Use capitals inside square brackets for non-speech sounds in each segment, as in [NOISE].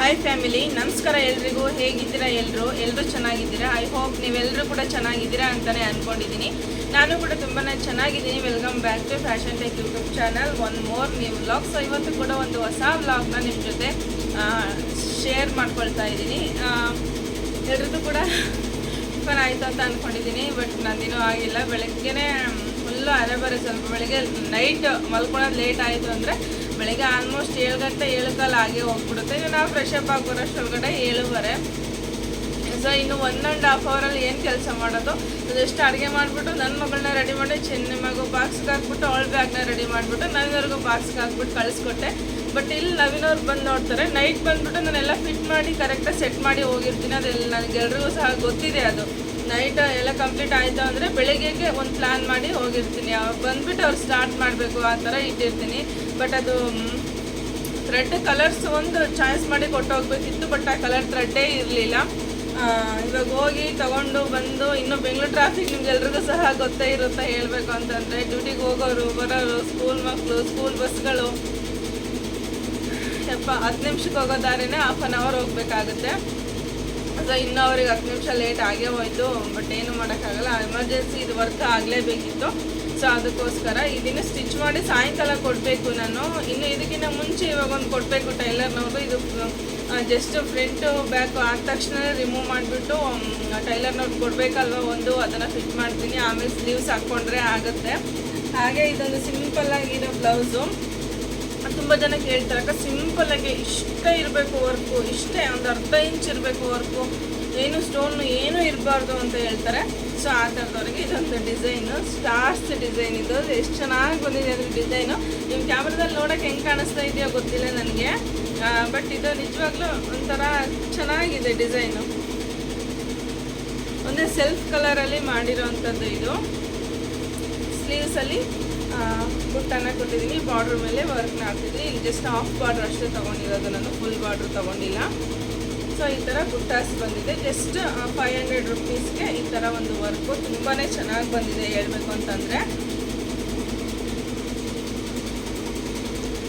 Hi family ನಮಸ್ಕಾರ ಎಲ್ರಿಗೂ. ಹೇಗಿದ್ದೀರಾ ಎಲ್ಲರೂ ಎಲ್ಲರೂ ಚೆನ್ನಾಗಿದ್ದೀರಾ? ಐ ಹೋಪ್ ನೀವೆಲ್ಲರೂ ಕೂಡ ಚೆನ್ನಾಗಿದ್ದೀರಾ ಅಂತಲೇ ಅಂದ್ಕೊಂಡಿದ್ದೀನಿ ನಾನು ಕೂಡ ತುಂಬಾ ಚೆನ್ನಾಗಿದ್ದೀನಿ. Welcome back to fashion tech YouTube channel one more new vlog so ಇವತ್ತು ಕೂಡ ಒಂದು ಹೊಸ ವ್ಲಾಗ್ನ ನಿಮ್ಮ ಜೊತೆ ಶೇರ್ ಮಾಡ್ಕೊಳ್ತಾ ಇದ್ದೀನಿ. ಎಲ್ರದ್ದು ಕೂಡ ಟಿಫನ್ ಆಯಿತು ಅಂತ ಅಂದ್ಕೊಂಡಿದ್ದೀನಿ ಬಟ್ ನಂದಿನೂ ಆಗಿಲ್ಲ. ಬೆಳಗ್ಗೆನೇ ಫುಲ್ಲು ಅರೆಬರೆ. ಸ್ವಲ್ಪ ಬೆಳಗ್ಗೆ ನೈಟ್ ಮಲ್ಕೊಳ್ಳೋದು ಲೇಟ್ ಆಯಿತು ಅಂದರೆ ಬೆಳಗ್ಗೆ ಆಲ್ಮೋಸ್ಟ್ ಏಳು ಗಂಟೆ ಏಳು ಕಾಲ ಆಗೇ ಹೋಗ್ಬಿಡುತ್ತೆ. ಇನ್ನು ನಾವು ಫ್ರೆಶ್ ಅಪ್ ಆಗಿ ಬರೋಷ್ಟೊಳಗಡೆ ಏಳುವರೆ. ಸೊ ಇನ್ನು ಒನ್ ಆ್ಯಂಡ್ ಹಾಫ್ ಅವರಲ್ಲಿ ಏನು ಕೆಲಸ ಮಾಡೋದು? ಜಸ್ಟ್ ಅಡುಗೆ ಮಾಡಿಬಿಟ್ಟು ನನ್ನ ಮಗಳನ್ನ ರೆಡಿ ಮಾಡಿ, ಚೆನ್ನ ಮಗು ಬಾಕ್ಸ್ಗೆ ಹಾಕ್ಬಿಟ್ಟು, ಅವಳ ಬ್ಯಾಗ್ನ ರೆಡಿ ಮಾಡಿಬಿಟ್ಟು, ನನ್ನವ್ರಿಗೂ ಬಾಕ್ಸ್ಗೆ ಹಾಕ್ಬಿಟ್ಟು ಕಳಿಸ್ಕೊಟ್ಟೆ. ಬಟ್ ಇಲ್ಲಿ ನವೀನವ್ರು ಬಂದು ನೋಡ್ತಾರೆ. ನೈಟ್ ಬಂದ್ಬಿಟ್ಟು ನಾನೆಲ್ಲ ಫಿಟ್ ಮಾಡಿ ಕರೆಕ್ಟಾಗಿ ಸೆಟ್ ಮಾಡಿ ಹೋಗಿರ್ತೀನಿ. ಅದೆಲ್ಲ ನನಗೆಲ್ರಿಗೂ ಸಹ ಗೊತ್ತಿದೆ ಅದು. ನೈಟ್ ಎಲ್ಲ ಕಂಪ್ಲೀಟ್ ಆಯಿತು ಅಂದರೆ ಬೆಳಗ್ಗೆಗೆ ಒಂದು ಪ್ಲ್ಯಾನ್ ಮಾಡಿ ಹೋಗಿರ್ತೀನಿ. ಅವ್ರು ಬಂದ್ಬಿಟ್ಟು ಅವ್ರು ಸ್ಟಾರ್ಟ್ ಮಾಡಬೇಕು ಆ ಥರ ಇಟ್ಟಿರ್ತೀನಿ. ಬಟ್ ಅದು ಥ್ರೆಡ್ ಕಲರ್ಸ್ ಒಂದು ಚಾಯ್ಸ್ ಮಾಡಿ ಕೊಟ್ಟು ಹೋಗ್ಬೇಕಿತ್ತು ಬಟ್ ಆ ಕಲರ್ ಥ್ರೆಡ್ಡೇ ಇರಲಿಲ್ಲ. ಇವಾಗ ಹೋಗಿ ತಗೊಂಡು ಬಂದು ಇನ್ನು ಬೆಂಗಳೂರು ಟ್ರಾಫಿಕ್ ನಿಮ್ಗೆಲ್ರಿಗೂ ಸಹ ಗೊತ್ತೇ ಇರುತ್ತೆ ಹೇಳಬೇಕು ಅಂತಂದರೆ ಡ್ಯೂಟಿಗೆ ಹೋಗೋರು, ಬರೋರು ಸ್ಕೂಲ್ ಮಕ್ಕಳು ಸ್ಕೂಲ್ ಬಸ್ಗಳು ಯಪ್ಪ, ಹತ್ತು ನಿಮಿಷಕ್ಕೆ ಹೋಗೋ ದಾರಿನೇ ಹಾಫ್ ಆನ್ ಅವರ್ ಹೋಗ್ಬೇಕಾಗುತ್ತೆ. ಸೊ ಇನ್ನೂ ಅವ್ರಿಗೆ ಹತ್ತು ನಿಮಿಷ ಲೇಟ್ ಆಗೇ ಹೋಯ್ತು ಬಟ್ ಏನು ಮಾಡೋಕ್ಕಾಗಲ್ಲ. ಎಮರ್ಜೆನ್ಸಿ ಇದು ವರ್ಕ್ ಆಗಲೇಬೇಕಿತ್ತು. ಸೊ ಅದಕ್ಕೋಸ್ಕರ ಇದನ್ನು ಸ್ಟಿಚ್ ಮಾಡಿ ಸಾಯಂಕಾಲ ಕೊಡಬೇಕು ನಾನು. ಇನ್ನು ಇದಕ್ಕಿಂತ ಮುಂಚೆ ಇವಾಗ ಒಂದು ಕೊಡಬೇಕು ಟೈಲರ್ನವರು ಇದು ಜಸ್ಟ್ ಫ್ರಂಟ್ ಬ್ಯಾಕ್ ಆದ ತಕ್ಷಣ ರಿಮೂವ್ ಮಾಡಿಬಿಟ್ಟು ಟೈಲರ್ನವ್ರು ಕೊಡಬೇಕಲ್ವ ಒಂದು, ಅದನ್ನು ಫಿಟ್ ಮಾಡ್ತೀನಿ. ಆಮೇಲೆ ಸ್ಲೀವ್ಸ್ ಹಾಕ್ಕೊಂಡ್ರೆ ಆಗುತ್ತೆ. ಹಾಗೆ ಇದೊಂದು ಸಿಂಪಲ್ ಆಗಿರೋ ಬ್ಲೌಸು ತುಂಬ ಜನ ಕೇಳ್ತಾರೆ. ಅಕ್ಕ ಸಿಂಪಲ್ಲಾಗಿ ಇಷ್ಟೇ ಇರಬೇಕು ವರ್ಕು ಇಷ್ಟೇ ಒಂದು ಅರ್ಧ ಇಂಚ್ ಇರಬೇಕು ವರ್ಕು ಏನು ಸ್ಟೋನು ಏನೂ ಇರಬಾರ್ದು ಅಂತ ಹೇಳ್ತಾರೆ. ಸೊ ಆ ಥರದವ್ರಿಗೆ ಇದೊಂದು ಡಿಸೈನು ಸ್ಟಾರ್ಸ್ ಡಿಸೈನ್ ಇದು. ಎಷ್ಟು ಚೆನ್ನಾಗಿ ಬಂದಿದೆ ಅದ್ರ ಡಿಸೈನು ನಿಮ್ಮ ಕ್ಯಾಮ್ರಾದಲ್ಲಿ ನೋಡೋಕೆ ಹೆಂಗೆ ಕಾಣಿಸ್ತಾ ಇದೆಯೋ ಗೊತ್ತಿಲ್ಲ ನನಗೆ. ಬಟ್ ಇದು ನಿಜವಾಗ್ಲೂ ಒಂಥರ ಚೆನ್ನಾಗಿದೆ ಡಿಸೈನು ಒಂದೇ ಸೆಲ್ಫ್ ಕಲರಲ್ಲಿ ಮಾಡಿರೋವಂಥದ್ದು ಇದು. ಸ್ಲೀವ್ಸಲ್ಲಿ ಬುಟ್ಟನ್ನು ಕೊಟ್ಟಿದ್ದೀನಿ ಬಾರ್ಡ್ರ್ ಮೇಲೆ ವರ್ಕ್ನ ಹಾಕ್ತಿದ್ದೀನಿ ಇಲ್ಲಿ ಜಸ್ಟ್ ಹಾಫ್ ಬಾರ್ಡ್ರ್ ಅಷ್ಟೇ ತೊಗೊಂಡಿರೋದು ನಾನು ಫುಲ್ ಬಾರ್ಡ್ರ್ ತೊಗೊಂಡಿಲ್ಲ. ಸೊ ಈ ಥರ ಗುಟ್ಟಾಸ್ ಬಂದಿದೆ. ಜಸ್ಟ್ ಫೈವ್ ಹಂಡ್ರೆಡ್ ರುಪೀಸ್ಗೆ ಈ ಥರ ಒಂದು ವರ್ಕು ತುಂಬಾ ಚೆನ್ನಾಗಿ ಬಂದಿದೆ ಹೇಳಬೇಕು ಅಂತಂದರೆ.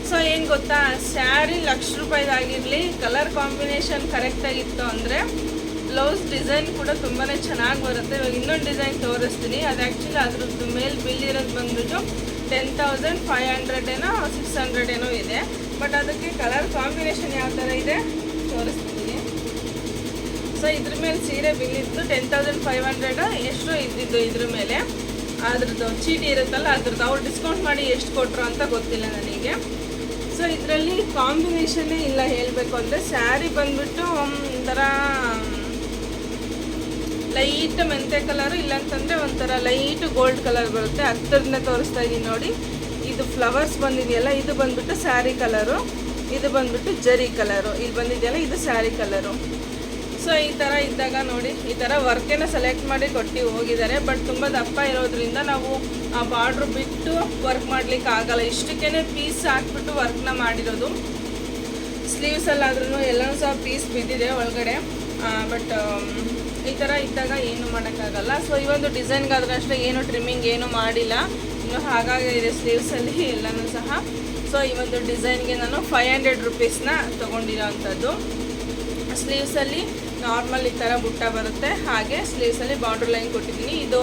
ಸೊ ಏನು ಗೊತ್ತಾ? ಸ್ಯಾರಿ ಲಕ್ಷ ರೂಪಾಯಿದಾಗಿರಲಿ ಕಲರ್ ಕಾಂಬಿನೇಷನ್ ಕರೆಕ್ಟಾಗಿತ್ತು ಅಂದರೆ ಬ್ಲೌಸ್ ಡಿಸೈನ್ ಕೂಡ ತುಂಬಾ ಚೆನ್ನಾಗಿ ಬರುತ್ತೆ. ಇವಾಗ ಇನ್ನೊಂದು ಡಿಸೈನ್ ತೋರಿಸ್ತೀನಿ. ಅದು ಆ್ಯಕ್ಚುಲಿ ಅದ್ರದ್ದು ಮೇಲೆ ಬಿಲ್ ಇರೋದು ಬಂದ್ಬಿಟ್ಟು ಟೆನ್ ತೌಸಂಡ್ ಫೈವ್ ಹಂಡ್ರೆಡ್ ಏನೋ ಸಿಕ್ಸ್ ಹಂಡ್ರೆಡ್ ಏನೋ ಇದೆ. ಬಟ್ ಅದಕ್ಕೆ ಕಲರ್ ಕಾಂಬಿನೇಷನ್ ಯಾವ ಥರ ಇದೆ, ತೋರಿಸ್ತೀನಿ. ಸೊ ಇದ್ರ ಮೇಲೆ ಸೀರೆ ಬಿಲ್ಲಿತ್ತು ಟೆನ್ ತೌಸಂಡ್ ಫೈವ್ ಹಂಡ್ರೆಡ್ ಎಷ್ಟು ಇದ್ದಿದ್ದು ಇದ್ರ ಮೇಲೆ. ಅದ್ರದ್ದು ಚೀಟಿ ಇರುತ್ತಲ್ಲ, ಅದ್ರದ್ದು ಅವ್ರು ಡಿಸ್ಕೌಂಟ್ ಮಾಡಿ ಎಷ್ಟು ಕೊಟ್ಟರು ಅಂತ ಗೊತ್ತಿಲ್ಲ ನನಗೆ. ಸೊ ಇದರಲ್ಲಿ ಕಾಂಬಿನೇಷನ್ನೇ ಇಲ್ಲ ಹೇಳಬೇಕು ಅಂದರೆ ಸ್ಯಾರಿ ಬಂದುಬಿಟ್ಟು ಒಂಥರ ಲೈಟ್ ಮೆಂತೆ ಕಲರು, ಇಲ್ಲಾಂತಂದರೆ ಒಂಥರ ಲೈಟ್ ಗೋಲ್ಡ್ ಕಲರ್ ಬರುತ್ತೆ. ಹತ್ತಿರದಿಂದ ತೋರಿಸ್ತಾ ಇದ್ದೀನಿ ನೋಡಿ. ಇದು ಫ್ಲವರ್ಸ್ ಬಂದಿದೆಯಲ್ಲ, ಇದು ಬಂದ್ಬಿಟ್ಟು ಸ್ಯಾರಿ ಕಲರು, ಇದು ಬಂದ್ಬಿಟ್ಟು ಜರಿ ಕಲರು. ಇಲ್ಲಿ ಬಂದಿದೆಯಲ್ಲ, ಇದು ಸ್ಯಾರಿ ಕಲರು. ಸೊ ಈ ಥರ ಇದ್ದಾಗ ನೋಡಿ, ಈ ಥರ ವರ್ಕೇನ ಸೆಲೆಕ್ಟ್ ಮಾಡಿ ಕೊಟ್ಟು ಹೋಗಿದ್ದಾರೆ. ಬಟ್ ತುಂಬ ದಪ್ಪ ಇರೋದ್ರಿಂದ ನಾವು ಆ ಬಾರ್ಡ್ರು ಬಿಟ್ಟು ವರ್ಕ್ ಮಾಡ್ಲಿಕ್ಕೆ ಆಗಲ್ಲ. ಇಷ್ಟಕ್ಕೇ ಪೀಸ್ ಹಾಕ್ಬಿಟ್ಟು ವರ್ಕ್ನ ಮಾಡಿರೋದು. ಸ್ಲೀವ್ಸಲ್ಲಾದ್ರೂ ಎಲ್ಲನೂ ಸಹ ಪೀಸ್ ಬಿದ್ದಿದೆ ಒಳಗಡೆ. ಬಟ್ ಈ ಥರ ಇದ್ದಾಗ ಏನು ಮಾಡೋಕ್ಕಾಗಲ್ಲ. ಸೊ ಈ ಒಂದು ಡಿಸೈನ್ಗಾದ್ರೆ ಅಷ್ಟೇ ಏನು ಟ್ರಿಮ್ಮಿಂಗ್ ಏನು ಮಾಡಿಲ್ಲ. ಇನ್ನು ಹಾಗಾಗಿ ಇದೆ ಸ್ಲೀವ್ಸಲ್ಲಿ ಎಲ್ಲನೂ ಸಹ. ಸೊ ಈ ಒಂದು ಡಿಸೈನ್ಗೆ ನಾನು ಫೈವ್ ಹಂಡ್ರೆಡ್ ರುಪೀಸ್ನ ತೊಗೊಂಡಿರೋ ಅಂಥದ್ದು. ಸ್ಲೀವ್ಸಲ್ಲಿ ನಾರ್ಮಲ್ ಈ ಥರ ಬುಟ್ಟ ಬರುತ್ತೆ. ಹಾಗೆ ಸ್ಲೀವ್ಸಲ್ಲಿ ಬಾರ್ಡ್ರ್ ಲೈನ್ ಕೊಟ್ಟಿದ್ದೀನಿ. ಇದು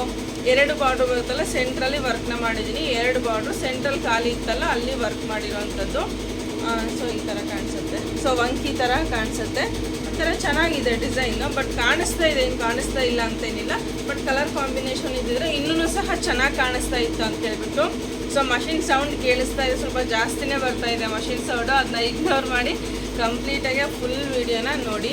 ಎರಡು ಬಾರ್ಡ್ರ್ ಬರುತ್ತಲ್ಲ ಸೆಂಟ್ರಲ್ಲಿ ವರ್ಕ್ನ ಮಾಡಿದ್ದೀನಿ. ಎರಡು ಬಾರ್ಡ್ರು ಸೆಂಟ್ರಲ್ ಖಾಲಿ ಇತ್ತಲ್ಲ, ಅಲ್ಲಿ ವರ್ಕ್ ಮಾಡಿರೋವಂಥದ್ದು ಸೊ ಈ ಥರ ಕಾಣಿಸುತ್ತೆ. ಸೊ ವಂಕಿ ಥರ ಕಾಣಿಸುತ್ತೆ. ಒಂಥರ ಚೆನ್ನಾಗಿದೆ ಡಿಸೈನು, ಬಟ್ ಕಾಣಿಸ್ತಾ ಇದೆ, ಏನು ಕಾಣಿಸ್ತಾ ಇಲ್ಲ ಅಂತೇನಿಲ್ಲ. ಬಟ್ ಕಲರ್ ಕಾಂಬಿನೇಷನ್ ಇದ್ದಿದ್ರೆ ಇನ್ನೂ ಸಹ ಚೆನ್ನಾಗಿ ಕಾಣಿಸ್ತಾ ಇತ್ತು ಅಂತ ಹೇಳ್ಬಿಟ್ಟು. ಸೊ ಮಷಿನ್ ಸೌಂಡ್ ಕೇಳಿಸ್ತಾ ಇದೆ. ಸ್ವಲ್ಪ ಜಾಸ್ತಿನೇ ಬರ್ತಾ ಇದೆ ಮಷಿನ್ ಸೌಂಡು ಅದನ್ನ ಇಗ್ನೋರ್ ಮಾಡಿ ಕಂಪ್ಲೀಟಾಗಿ ಫುಲ್ ವೀಡಿಯೋನ ನೋಡಿ.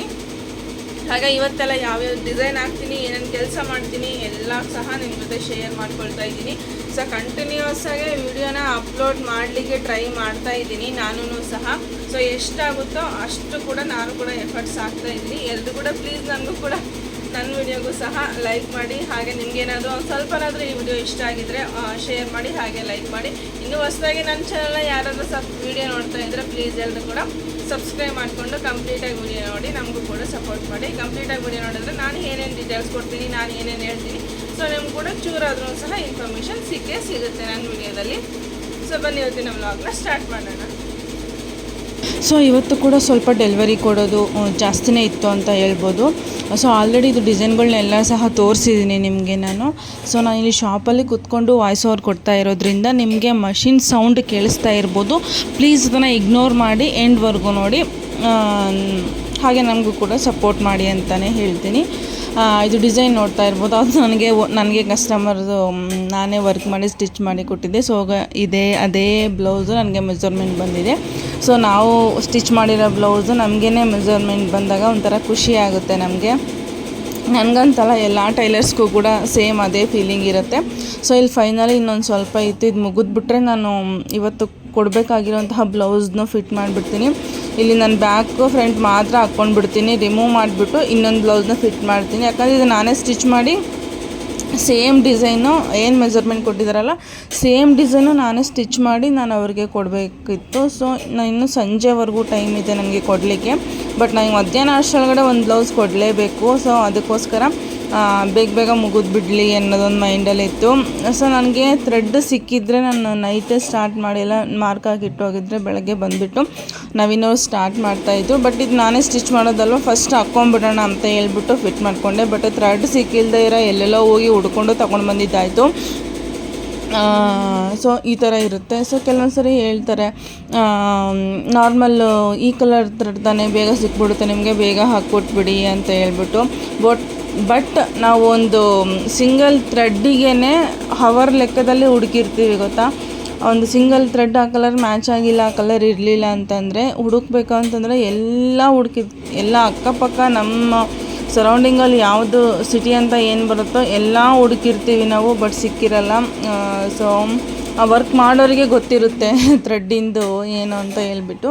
ಹಾಗೆ ಇವತ್ತೆಲ್ಲ ಯಾವ್ಯಾವ ಡಿಸೈನ್ ಹಾಕ್ತೀನಿ, ಏನೇನು ಕೆಲಸ ಮಾಡ್ತೀನಿ ಎಲ್ಲ ಸಹ ನಿಮ್ಮ ಜೊತೆ ಶೇರ್ ಮಾಡ್ಕೊಳ್ತಾ ಇದ್ದೀನಿ. ಸೊ ಕಂಟಿನ್ಯೂಸ್ ಆಗಿ ವಿಡಿಯೋನ ಅಪ್ಲೋಡ್ ಮಾಡಲಿಕ್ಕೆ ಟ್ರೈ ಮಾಡ್ತಾ ಇದ್ದೀನಿ ನಾನು ಸಹ. ಸೊ ಎಷ್ಟಾಗುತ್ತೋ ಅಷ್ಟು ಕೂಡ ನಾನು ಕೂಡ ಎಫರ್ಟ್ಸ್ ಹಾಕ್ತಾ ಇದ್ದೀನಿ. ಎಲ್ಲರೂ ಕೂಡ ಪ್ಲೀಸ್ ನನಗೂ ಕೂಡ ನನ್ನ ವಿಡಿಯೋಗೂ ಸಹ ಲೈಕ್ ಮಾಡಿ, ಹಾಗೆ ನಿಮಗೇನಾದರೂ ಒಂದು ಸ್ವಲ್ಪನಾದರೂ ಈ ವಿಡಿಯೋ ಇಷ್ಟ ಆಗಿದ್ದರೆ ಶೇರ್ ಮಾಡಿ, ಹಾಗೆ ಲೈಕ್ ಮಾಡಿ. ಇನ್ನೂ ಹೊಸದಾಗಿ ನನ್ನ ಚಾನಲ್ನ ಯಾರಾದರೂ ಸಬ್ ವಿಡಿಯೋ ನೋಡ್ತಾ ಇದ್ದರೆ ಪ್ಲೀಸ್ ಎಲ್ಲರೂ ಕೂಡ ಸಬ್ಸ್ಕ್ರೈಬ್ ಮಾಡಿಕೊಂಡು ಕಂಪ್ಲೀಟಾಗಿ ವಿಡಿಯೋ ನೋಡಿ, ನಮಗೂ ಕೂಡ ಸಪೋರ್ಟ್ ಮಾಡಿ. ಕಂಪ್ಲೀಟಾಗಿ ವಿಡಿಯೋ ನೋಡಿದ್ರೆ ನಾನು ಏನೇನು ಡೀಟೇಲ್ಸ್ ಕೊಡ್ತೀನಿ, ನಾನು ಏನೇನು ಹೇಳ್ತೀನಿ ಸೊ ನಿಮ್ಗೆ ಕೂಡ ಚೂರಾದ್ರೂ ಸಹ ಇನ್ಫಾರ್ಮೇಷನ್ ಸಿಕ್ಕೇ ಸಿಗುತ್ತೆ ನನ್ನ ವಿಡಿಯೋದಲ್ಲಿ. ಸೊ ಬನ್ನಿ ಇವತ್ತಿನ ವ್ಲಾಗ್ನ ಸ್ಟಾರ್ಟ್ ಮಾಡೋಣ. ಸೊ ಇವತ್ತು ಕೂಡ ಸ್ವಲ್ಪ ಡೆಲಿವರಿ ಕೊಡೋದು ಜಾಸ್ತಿನೇ ಇತ್ತು ಅಂತ ಹೇಳ್ಬೋದು. ಸೊ ಆಲ್ರೆಡಿ ಇದು ಡಿಸೈನ್ಗಳನ್ನೆಲ್ಲ ಸಹ ತೋರಿಸಿದ್ದೀನಿ ನಿಮಗೆ ನಾನು. ಸೊ ನಾನು ಇಲ್ಲಿ ಶಾಪಲ್ಲಿ ಕುತ್ಕೊಂಡು ವಾಯ್ಸ್ ಓವರ್ ಕೊಡ್ತಾ ಇರೋದ್ರಿಂದ ನಿಮಗೆ ಮಷಿನ್ ಸೌಂಡ್ ಕೇಳಿಸ್ತಾ ಇರ್ಬೋದು. ಪ್ಲೀಸ್ ಅದನ್ನು ಇಗ್ನೋರ್ ಮಾಡಿ ಎಂಡ್ವರೆಗೂ ನೋಡಿ. ಹಾಗೆ ನಮಗೂ ಕೂಡ ಸಪೋರ್ಟ್ ಮಾಡಿ ಅಂತಲೇ ಹೇಳ್ತೀನಿ. ಇದು ಡಿಸೈನ್ ನೋಡ್ತಾ ಇರ್ಬೋದು. ಅದು ನನಗೆ ನನಗೆ ಕಸ್ಟಮರ್ದು ನಾನೇ ವರ್ಕ್ ಮಾಡಿ ಸ್ಟಿಚ್ ಮಾಡಿ ಕೊಟ್ಟಿದ್ದೆ. ಸೊ ಇದೇ, ಅದೇ ಬ್ಲೌಸು ನನಗೆ ಮೆಜರ್ಮೆಂಟ್ ಬಂದಿದೆ. ಸೊ ನಾವು ಸ್ಟಿಚ್ ಮಾಡಿರೋ ಬ್ಲೌಸು ನಮಗೇ ಮೆಜರ್ಮೆಂಟ್ ಬಂದಾಗ ಒಂಥರ ಖುಷಿ ಆಗುತ್ತೆ ನಮಗೆ. ನನಗಂತಲ್ಲ ಎಲ್ಲ ಟೈಲರ್ಸ್ಗೂ ಕೂಡ ಸೇಮ್ ಅದೇ ಫೀಲಿಂಗ್ ಇರುತ್ತೆ. ಸೊ ಇಲ್ಲಿ ಫೈನಲಿ ಇನ್ನೊಂದು ಸ್ವಲ್ಪ ಇತ್ತು. ಇದು ಮುಗಿದ್ಬಿಟ್ರೆ ನಾನು ಇವತ್ತು ಕೊಡಬೇಕಾಗಿರೋಂತಹ ಬ್ಲೌಸ್ನ ಫಿಟ್ ಮಾಡಿಬಿಡ್ತೀನಿ. ಇಲ್ಲಿ ನಾನು ಬ್ಯಾಕು ಫ್ರಂಟ್ ಮಾತ್ರ ಹಾಕ್ಕೊಂಡು ಬಿಡ್ತೀನಿ ರಿಮೂವ್ ಮಾಡಿಬಿಟ್ಟು ಇನ್ನೊಂದು ಬ್ಲೌಸ್ನ ಫಿಟ್ ಮಾಡ್ತೀನಿ. ಯಾಕಂದರೆ ಇದು ನಾನೇ ಸ್ಟಿಚ್ ಮಾಡಿ ಸೇಮ್ ಡಿಸೈನು ಏನು ಮೆಜರ್ಮೆಂಟ್ ಕೊಟ್ಟಿದ್ದಾರಲ್ಲ ಸೇಮ್ ಡಿಸೈನು ನಾನೇ ಸ್ಟಿಚ್ ಮಾಡಿ ನಾನು ಅವ್ರಿಗೆ ಕೊಡಬೇಕಿತ್ತು. ಸೊ ನಾನು ಇನ್ನೂ ಸಂಜೆವರೆಗೂ ಟೈಮ್ ಇದೆ ನನಗೆ ಕೊಡಲಿಕ್ಕೆ. ಬಟ್ ನನಗೆ ಮಧ್ಯಾಹ್ನ ಅಷ್ಟರೊಳಗಡೆ ಒಂದು ಬ್ಲೌಸ್ ಕೊಡಲೇಬೇಕು. ಸೊ ಅದಕ್ಕೋಸ್ಕರ ಬೇಗ ಬೇಗ ಮುಗಿದ್ಬಿಡ್ಲಿ ಅನ್ನೋದೊಂದು ಮೈಂಡಲ್ಲಿ ಇತ್ತು. ಸೊ ನನಗೆ ಥ್ರೆಡ್ ಸಿಕ್ಕಿದ್ರೆ ನಾನು ನೈಟೇ ಸ್ಟಾರ್ಟ್ ಮಾಡಿಲ್ಲ ಮಾರ್ಕ್ ಹಾಕಿ ಹೋಗಿದ್ರೆ ಬೆಳಗ್ಗೆ ಬಂದುಬಿಟ್ಟು ನಾವಿನ್ನೂ ಸ್ಟಾರ್ಟ್ ಮಾಡ್ತಾಯಿದ್ದು ಬಟ್ ಇದು ನಾನೇ ಸ್ಟಿಚ್ ಮಾಡೋದಲ್ವ ಫಸ್ಟ್ ಹಾಕ್ಕೊಂಬಿಡೋಣ ಅಂತ ಹೇಳ್ಬಿಟ್ಟು ಫಿಟ್ ಮಾಡಿಕೊಂಡೆ. ಬಟ್ ಥ್ರೆಡ್ ಸಿಕ್ಕಿಲ್ಲದೆ ಇರೋ ಎಲ್ಲೆಲ್ಲೋ ಹೋಗಿ ಹುಡ್ಕೊಂಡು ತೊಗೊಂಡು ಬಂದಿದ್ದಾಯಿತು. ಸೊ ಈ ಥರ ಇರುತ್ತೆ. ಸೊ ಕೆಲವೊಂದು ಸರಿ ಹೇಳ್ತಾರೆ ನಾರ್ಮಲ್ ಈ ಕಲರ್ ಥ್ರೆಡ್ ತಾನೇ ಬೇಗ ಸಿಕ್ಬಿಡುತ್ತೆ, ನಿಮಗೆ ಬೇಗ ಹಾಕ್ಕೊಟ್ಬಿಡಿ ಅಂತ ಹೇಳ್ಬಿಟ್ಟು. ಬಟ್ ಬಟ್ ನಾವು ಒಂದು ಸಿಂಗಲ್ ಥ್ರೆಡ್ಡಿಗೆ ಹವರ್ ಲೆಕ್ಕದಲ್ಲಿ ಹುಡುಕಿರ್ತೀವಿ, ಗೊತ್ತಾ? ಒಂದು ಸಿಂಗಲ್ ಥ್ರೆಡ್ ಆ ಕಲರ್ ಮ್ಯಾಚ್ ಆಗಿಲ್ಲ, ಆ ಕಲರ್ ಇರಲಿಲ್ಲ ಅಂತಂದರೆ ಹುಡುಕ್ಬೇಕು ಅಂತಂದರೆ ಎಲ್ಲ ಹುಡುಕಿ ಎಲ್ಲ ಅಕ್ಕಪಕ್ಕ ನಮ್ಮ ಸರೌಂಡಿಂಗಲ್ಲಿ ಯಾವುದು ಸಿಟಿ ಅಂತ ಏನು ಬರುತ್ತೋ ಎಲ್ಲ ಹುಡುಕಿರ್ತೀವಿ ನಾವು, ಬಟ್ ಸಿಕ್ಕಿರಲ್ಲ. ಸೊ, ಆ ವರ್ಕ್ ಮಾಡೋರಿಗೆ ಗೊತ್ತಿರುತ್ತೆ [LAUGHS] ಥ್ರೆಡ್ಡಿಂದು ಏನು ಅಂತ ಹೇಳ್ಬಿಟ್ಟು.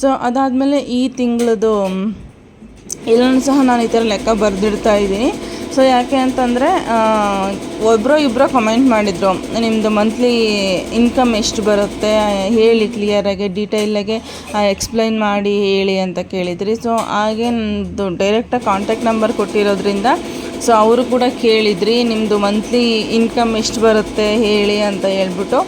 ಸೊ, ಅದಾದಮೇಲೆ ಈ ತಿಂಗಳದು ಇಲ್ಲೂ ಸಹ ನಾನು ಈ ಥರ ಲೆಕ್ಕ ಬರೆದಿಡ್ತಾ ಇದ್ದೀನಿ. ಸೊ ಯಾಕೆ ಅಂತಂದರೆ ಒಬ್ಬರೋ ಇಬ್ಬರೋ ಕಮೆಂಟ್ ಮಾಡಿದರು. ನಿಮ್ಮದು ಮಂತ್ಲಿ ಇನ್ಕಮ್ ಎಷ್ಟು ಬರುತ್ತೆ? ಹೇಳಿ ಕ್ಲಿಯರಾಗಿ ಡೀಟೇಲಾಗೆ ಎಕ್ಸ್ಪ್ಲೈನ್ ಮಾಡಿ, ಹೇಳಿ ಅಂತ ಕೇಳಿದ್ರಿ. ಸೊ ಹಾಗೆ ನನ್ನದು ಡೈರೆಕ್ಟಾಗಿ ಕಾಂಟ್ಯಾಕ್ಟ್ ನಂಬರ್ ಕೊಟ್ಟಿರೋದ್ರಿಂದ ಸೊ ಅವರು ಕೂಡ ಕೇಳಿದ್ರಿ ನಿಮ್ಮದು ಮಂತ್ಲಿ ಇನ್ಕಮ್ ಎಷ್ಟು ಬರುತ್ತೆ? ಹೇಳಿ ಅಂತ ಹೇಳ್ಬಿಟ್ಟು.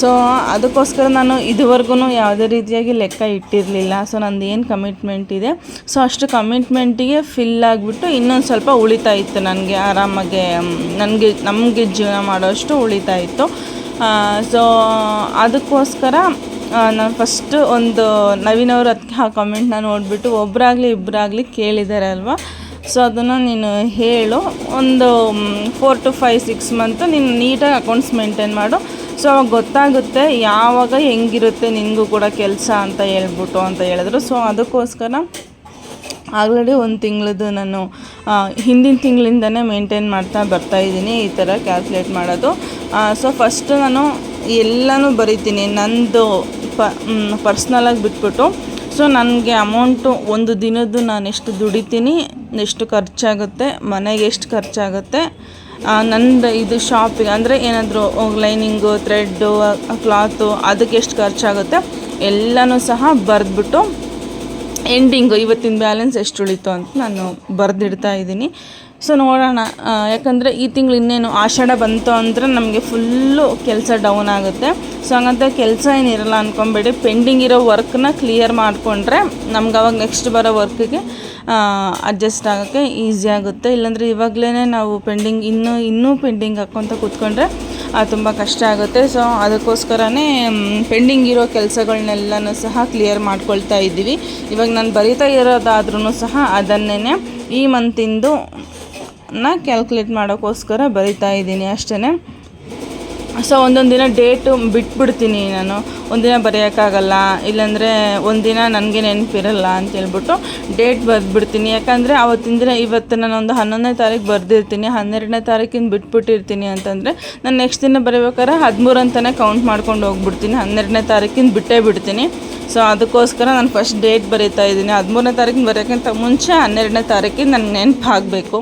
ಸೊ ಅದಕ್ಕೋಸ್ಕರ ನಾನು ಇದುವರೆಗೂ ಯಾವುದೇ ರೀತಿಯಾಗಿ ಲೆಕ್ಕ ಇಟ್ಟಿರಲಿಲ್ಲ. ಸೊ ನಂದು ಏನು ಕಮಿಟ್ಮೆಂಟ್ ಇದೆ? ಸೊ ಅಷ್ಟು ಕಮಿಟ್ಮೆಂಟಿಗೆ ಫಿಲ್ ಆಗಿಬಿಟ್ಟು ಇನ್ನೊಂದು ಸ್ವಲ್ಪ ಉಳಿತಾ ಇತ್ತು ನನಗೆ. ಆರಾಮಾಗಿ ನನಗೆ, ನಮಗೆ ಜೀವನ ಮಾಡೋಷ್ಟು ಉಳಿತಾ ಇತ್ತು. ಸೊ ಅದಕ್ಕೋಸ್ಕರ ನಾನು ಫಸ್ಟು ಒಂದು ನವೀನವ್ರು ಅದಕ್ಕೆ ಆ ಕಮೆಂಟ್ನ ನೋಡಿಬಿಟ್ಟು ಒಬ್ಬರಾಗಲಿ ಇಬ್ಬರಾಗಲಿ ಕೇಳಿದ್ದಾರೆ ಅಲ್ವಾ? ಸೊ ಅದನ್ನು ನೀನು ಹೇಳು. ಒಂದು four two five six month ನೀನು ನೀಟಾಗಿ ಅಕೌಂಟ್ಸ್ ಮೇಂಟೈನ್ ಮಾಡು. ಸೊ ಅವಾಗ ಗೊತ್ತಾಗುತ್ತೆ ಯಾವಾಗ ಹೆಂಗಿರುತ್ತೆ ನಿನಗೂ ಕೂಡ ಕೆಲಸ ಅಂತ ಹೇಳ್ಬಿಟ್ಟು ಅಂತ ಹೇಳಿದ್ರು. ಸೊ ಅದಕ್ಕೋಸ್ಕರ ಆಲ್ರೆಡಿ ಒಂದು ತಿಂಗಳದ್ದು ನಾನು ಹಿಂದಿನ ತಿಂಗಳಿಂದನೇ ಮೇಂಟೈನ್ ಮಾಡ್ತಾ ಬರ್ತಾಯಿದ್ದೀನಿ ಈ ಥರ ಕ್ಯಾಲ್ಕುಲೇಟ್ ಮಾಡೋದು. ಸೊ ಫಸ್ಟು ನಾನು ಎಲ್ಲನೂ ಬರಿತೀನಿ, ನಂದು ಪ ಪರ್ಸ್ನಲಾಗಿ ಬಿಟ್ಬಿಟ್ಟು. ಸೊ ನನಗೆ ಅಮೌಂಟು ಒಂದು ದಿನದ್ದು ನಾನು ಎಷ್ಟು ದುಡಿತೀನಿ, ಎಷ್ಟು ಖರ್ಚಾಗುತ್ತೆ, ಮನೆಗೆ ಎಷ್ಟು ಖರ್ಚಾಗುತ್ತೆ ನಂದು ಇದು ಶಾಪಿಗೆ ಅಂದರೆ ಏನಾದರೂ ಲೈನಿಂಗು ಥ್ರೆಡ್ಡು ಕ್ಲಾತು ಅದಕ್ಕೆ ಎಷ್ಟು ಖರ್ಚಾಗುತ್ತೆ? ಎಲ್ಲನೂ ಸಹ ಬರೆದ್ಬಿಟ್ಟು ಎಂಡಿಂಗು ಇವತ್ತಿನ ಬ್ಯಾಲೆನ್ಸ್ ಎಷ್ಟು ಉಳಿತು ಅಂತ ನಾನು ಬರೆದಿಡ್ತಾ ಇದ್ದೀನಿ. ಸೊ ನೋಡೋಣ ಯಾಕಂದರೆ ಈ ತಿಂಗಳು ಇನ್ನೇನು ಆಷಾಢ ಬಂತು ಅಂದರೆ ನಮಗೆ ಫುಲ್ಲು ಕೆಲಸ ಡೌನ್ ಆಗುತ್ತೆ. ಸೊ ಹಂಗಂತ ಕೆಲಸ ಏನಿರಲ್ಲ ಅಂದ್ಕೊಂಬೇಡಿ ಪೆಂಡಿಂಗ್ ಇರೋ ವರ್ಕ್ನ ಕ್ಲಿಯರ್ ಮಾಡಿಕೊಂಡ್ರೆ ನಮ್ಗೆ ಅವಾಗ ನೆಕ್ಸ್ಟ್ ಬರೋ ವರ್ಕ್ಗೆ ಅಡ್ಜಸ್ಟ್ ಆಗೋಕ್ಕೆ ಈಸಿ ಆಗುತ್ತೆ. ಇಲ್ಲಾಂದರೆ ಇವಾಗಲೇ ನಾವು ಪೆಂಡಿಂಗ್ ಇನ್ನೂ ಇನ್ನೂ ಪೆಂಡಿಂಗ್ ಹಾಕ್ಕೊತ ಕೂತ್ಕೊಂಡ್ರೆ ತುಂಬ ಕಷ್ಟ ಆಗುತ್ತೆ. ಸೊ ಅದಕ್ಕೋಸ್ಕರನೇ ಪೆಂಡಿಂಗ್ ಇರೋ ಕೆಲಸಗಳನ್ನೆಲ್ಲನೂ ಸಹ ಕ್ಲಿಯರ್ ಮಾಡ್ಕೊಳ್ತಾ ಇದ್ದೀವಿ. ಇವಾಗ ನಾನು ಬರಿತಾ ಇರೋದಾದ್ರೂ ಸಹ ಅದನ್ನೇ ಈ ಮಂತಿಂದು ನ ಕ್ಯಾಲ್ಕುಲೇಟ್ ಮಾಡೋಕ್ಕೋಸ್ಕರ ಬರಿತಾ ಇದ್ದೀನಿ ಅಷ್ಟೇ ಸೊ ಒಂದೊಂದು ದಿನ ಡೇಟು ಬಿಟ್ಬಿಡ್ತೀನಿ ನಾನು. ಒಂದಿನ ಬರೆಯೋಕ್ಕಾಗಲ್ಲ, ಇಲ್ಲಾಂದರೆ ಒಂದಿನ ನನಗೆ ನೆನಪಿರಲ್ಲ ಅಂತ ಹೇಳ್ಬಿಟ್ಟು ಡೇಟ್ ಬರೆದ್ಬಿಡ್ತೀನಿ. ಯಾಕಂದರೆ ಆವತ್ತಿನ ದಿನ ಇವತ್ತು ನಾನು ಒಂದು ಹನ್ನೊಂದನೇ ತಾರೀಕು ಬರೆದಿರ್ತೀನಿ, ಹನ್ನೆರಡನೇ ತಾರೀಕಿನ ಬಿಟ್ಬಿಟ್ಟಿರ್ತೀನಿ ಅಂತಂದರೆ ನಾನು ನೆಕ್ಸ್ಟ್ ದಿನ ಬರೀಬೇಕಾದ್ರೆ ಹದಿಮೂರು ಅಂತಲೇ ಕೌಂಟ್ ಮಾಡ್ಕೊಂಡು ಹೋಗ್ಬಿಡ್ತೀನಿ. ಹನ್ನೆರಡನೇ ತಾರೀಕಿನ ಬಿಟ್ಟೇ ಬಿಡ್ತೀನಿ. ಸೊ ಅದಕ್ಕೋಸ್ಕರ ನಾನು ಫಸ್ಟ್ ಡೇಟ್ ಬರೀತಾ ಇದ್ದೀನಿ. ಹದಿಮೂರನೇ ತಾರೀಕಿನ ಬರೆಯೋಕ್ಕಿಂತ ಮುಂಚೆ ಹನ್ನೆರಡನೇ ತಾರೀಕಿಗೆ ನನಗೆ ನೆನಪು ಆಗಬೇಕು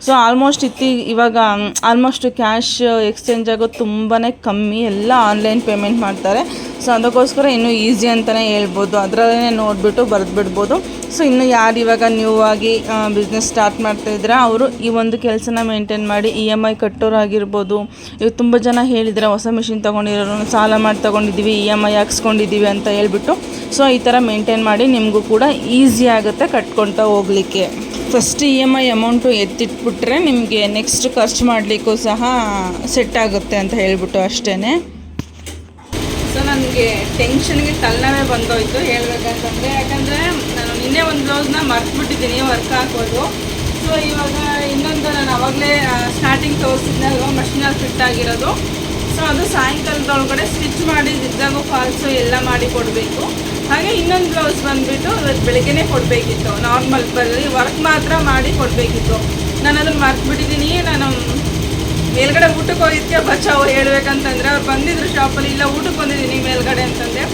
ಸೊ ಆಲ್ಮೋಸ್ಟ್ ಇತ್ತಿ ಇವಾಗ ಆಲ್ಮೋಸ್ಟ್ ಕ್ಯಾಶ್ ಎಕ್ಸ್ಚೇಂಜ್ ಆಗೋದು ತುಂಬಾ ಕಮ್ಮಿ. ಎಲ್ಲ ಆನ್ಲೈನ್ ಪೇಮೆಂಟ್ ಮಾಡ್ತಾರೆ. ಸೊ ಅದಕ್ಕೋಸ್ಕರ ಇನ್ನೂ ಈಸಿ ಅಂತಲೇ ಹೇಳ್ಬೋದು. ಅದರಲ್ಲೇ ನೋಡಿಬಿಟ್ಟು ಬರೆದ್ಬಿಡ್ಬೋದು. ಸೊ ಇನ್ನು ಯಾರು ಇವಾಗ ನ್ಯೂ ಆಗಿ ಬಿಸ್ನೆಸ್ ಸ್ಟಾರ್ಟ್ ಮಾಡ್ತಾಯಿದ್ರೆ ಅವರು ಈ ಒಂದು ಕೆಲಸನ ಮೇಂಟೈನ್ ಮಾಡಿ ಇ ಎಂ ಐ ಕಟ್ಟೋರಾಗಿರ್ಬೋದು. ಇವಾಗ ತುಂಬ ಜನ ಹೇಳಿದರೆ ಹೊಸ ಮಿಷಿನ್ ತೊಗೊಂಡಿರೋರು, ಸಾಲ ಮಾಡಿ ತೊಗೊಂಡಿದ್ದೀವಿ ಇ ಎಂ ಐ ಹಾಕ್ಸ್ಕೊಂಡಿದ್ದೀವಿ ಅಂತ ಹೇಳ್ಬಿಟ್ಟು. ಸೊ ಈ ಥರ ಮೇಂಟೈನ್ ಮಾಡಿ ನಿಮಗೂ ಕೂಡ ಈಸಿ ಆಗುತ್ತೆ ಕಟ್ಕೊಳ್ತಾ ಹೋಗಲಿಕ್ಕೆ. First E M I amount ಎತ್ತಿಟ್ಬಿಟ್ರೆ ನಿಮಗೆ ನೆಕ್ಸ್ಟ್ ಖರ್ಚು ಮಾಡಲಿಕ್ಕೂ ಸಹ ಸೆಟ್ ಆಗುತ್ತೆ ಅಂತ ಹೇಳ್ಬಿಟ್ಟು ಅಷ್ಟೇ ಸೊ, ನನಗೆ ಟೆನ್ಷನ್ಗೆ ತಲೆನೋವೇ ಬಂದೋಯ್ತು ಹೇಳ್ಬೇಕಂತಂದರೆ. ಯಾಕಂದರೆ ನಾನು ನಿನ್ನೆ ಒಂದು ಬ್ಲೌಸ್ನ ಮರ್ತ್ಬಿಟ್ಟಿದ್ದೀನಿ ವರ್ಕ್ ಹಾಕೋದು. ಸೊ ಇವಾಗ ಇನ್ನೊಂದು ನಾನು ಅವಾಗಲೇ ಸ್ಟಾರ್ಟಿಂಗ್ ತೋರಿಸಿದ್ನಲ್ವ ಮಷಿನಲ್ಲಿ ಫಿಟ್ ಆಗಿರೋದು. ಸೊ ಅದು ಸಾಯಂಕಾಲದೊಳಗಡೆ ಸ್ಟಿಚ್ ಮಾಡಿ ಫಾಲ್ಸು ಎಲ್ಲ ಮಾಡಿ ಕೊಡಬೇಕು. ಹಾಗೆ ಇನ್ನೊಂದು ಬ್ಲೌಸ್ ಬಂದುಬಿಟ್ಟು ಇವತ್ತು ಬೆಳಗ್ಗೆನೇ ಕೊಡಬೇಕಿತ್ತು. ನಾರ್ಮಲ್ ಬರಲಿ ವರ್ಕ್ ಮಾತ್ರ ಮಾಡಿ ಕೊಡಬೇಕಿತ್ತು. ನಾನು ಅದನ್ನು ಮರ್ತ್ಬಿಟ್ಟಿದ್ದೀನಿ ನಾನು ಮೇಲ್ಗಡೆ ಊಟಕ್ಕೆ ಹೋಗಿದ್ಕೆ ಬಚಾವ್ ಹೇಳ್ಬೇಕಂತಂದ್ರೆ ಅವ್ರು ಬಂದಿದ್ರು ಶಾಪಲ್ಲಿ, ಇಲ್ಲ ಊಟಕ್ಕೆ ಬಂದಿದ್ದೀನಿ ಮೇಲ್ಗಡೆ ಅಂತಂದೆ.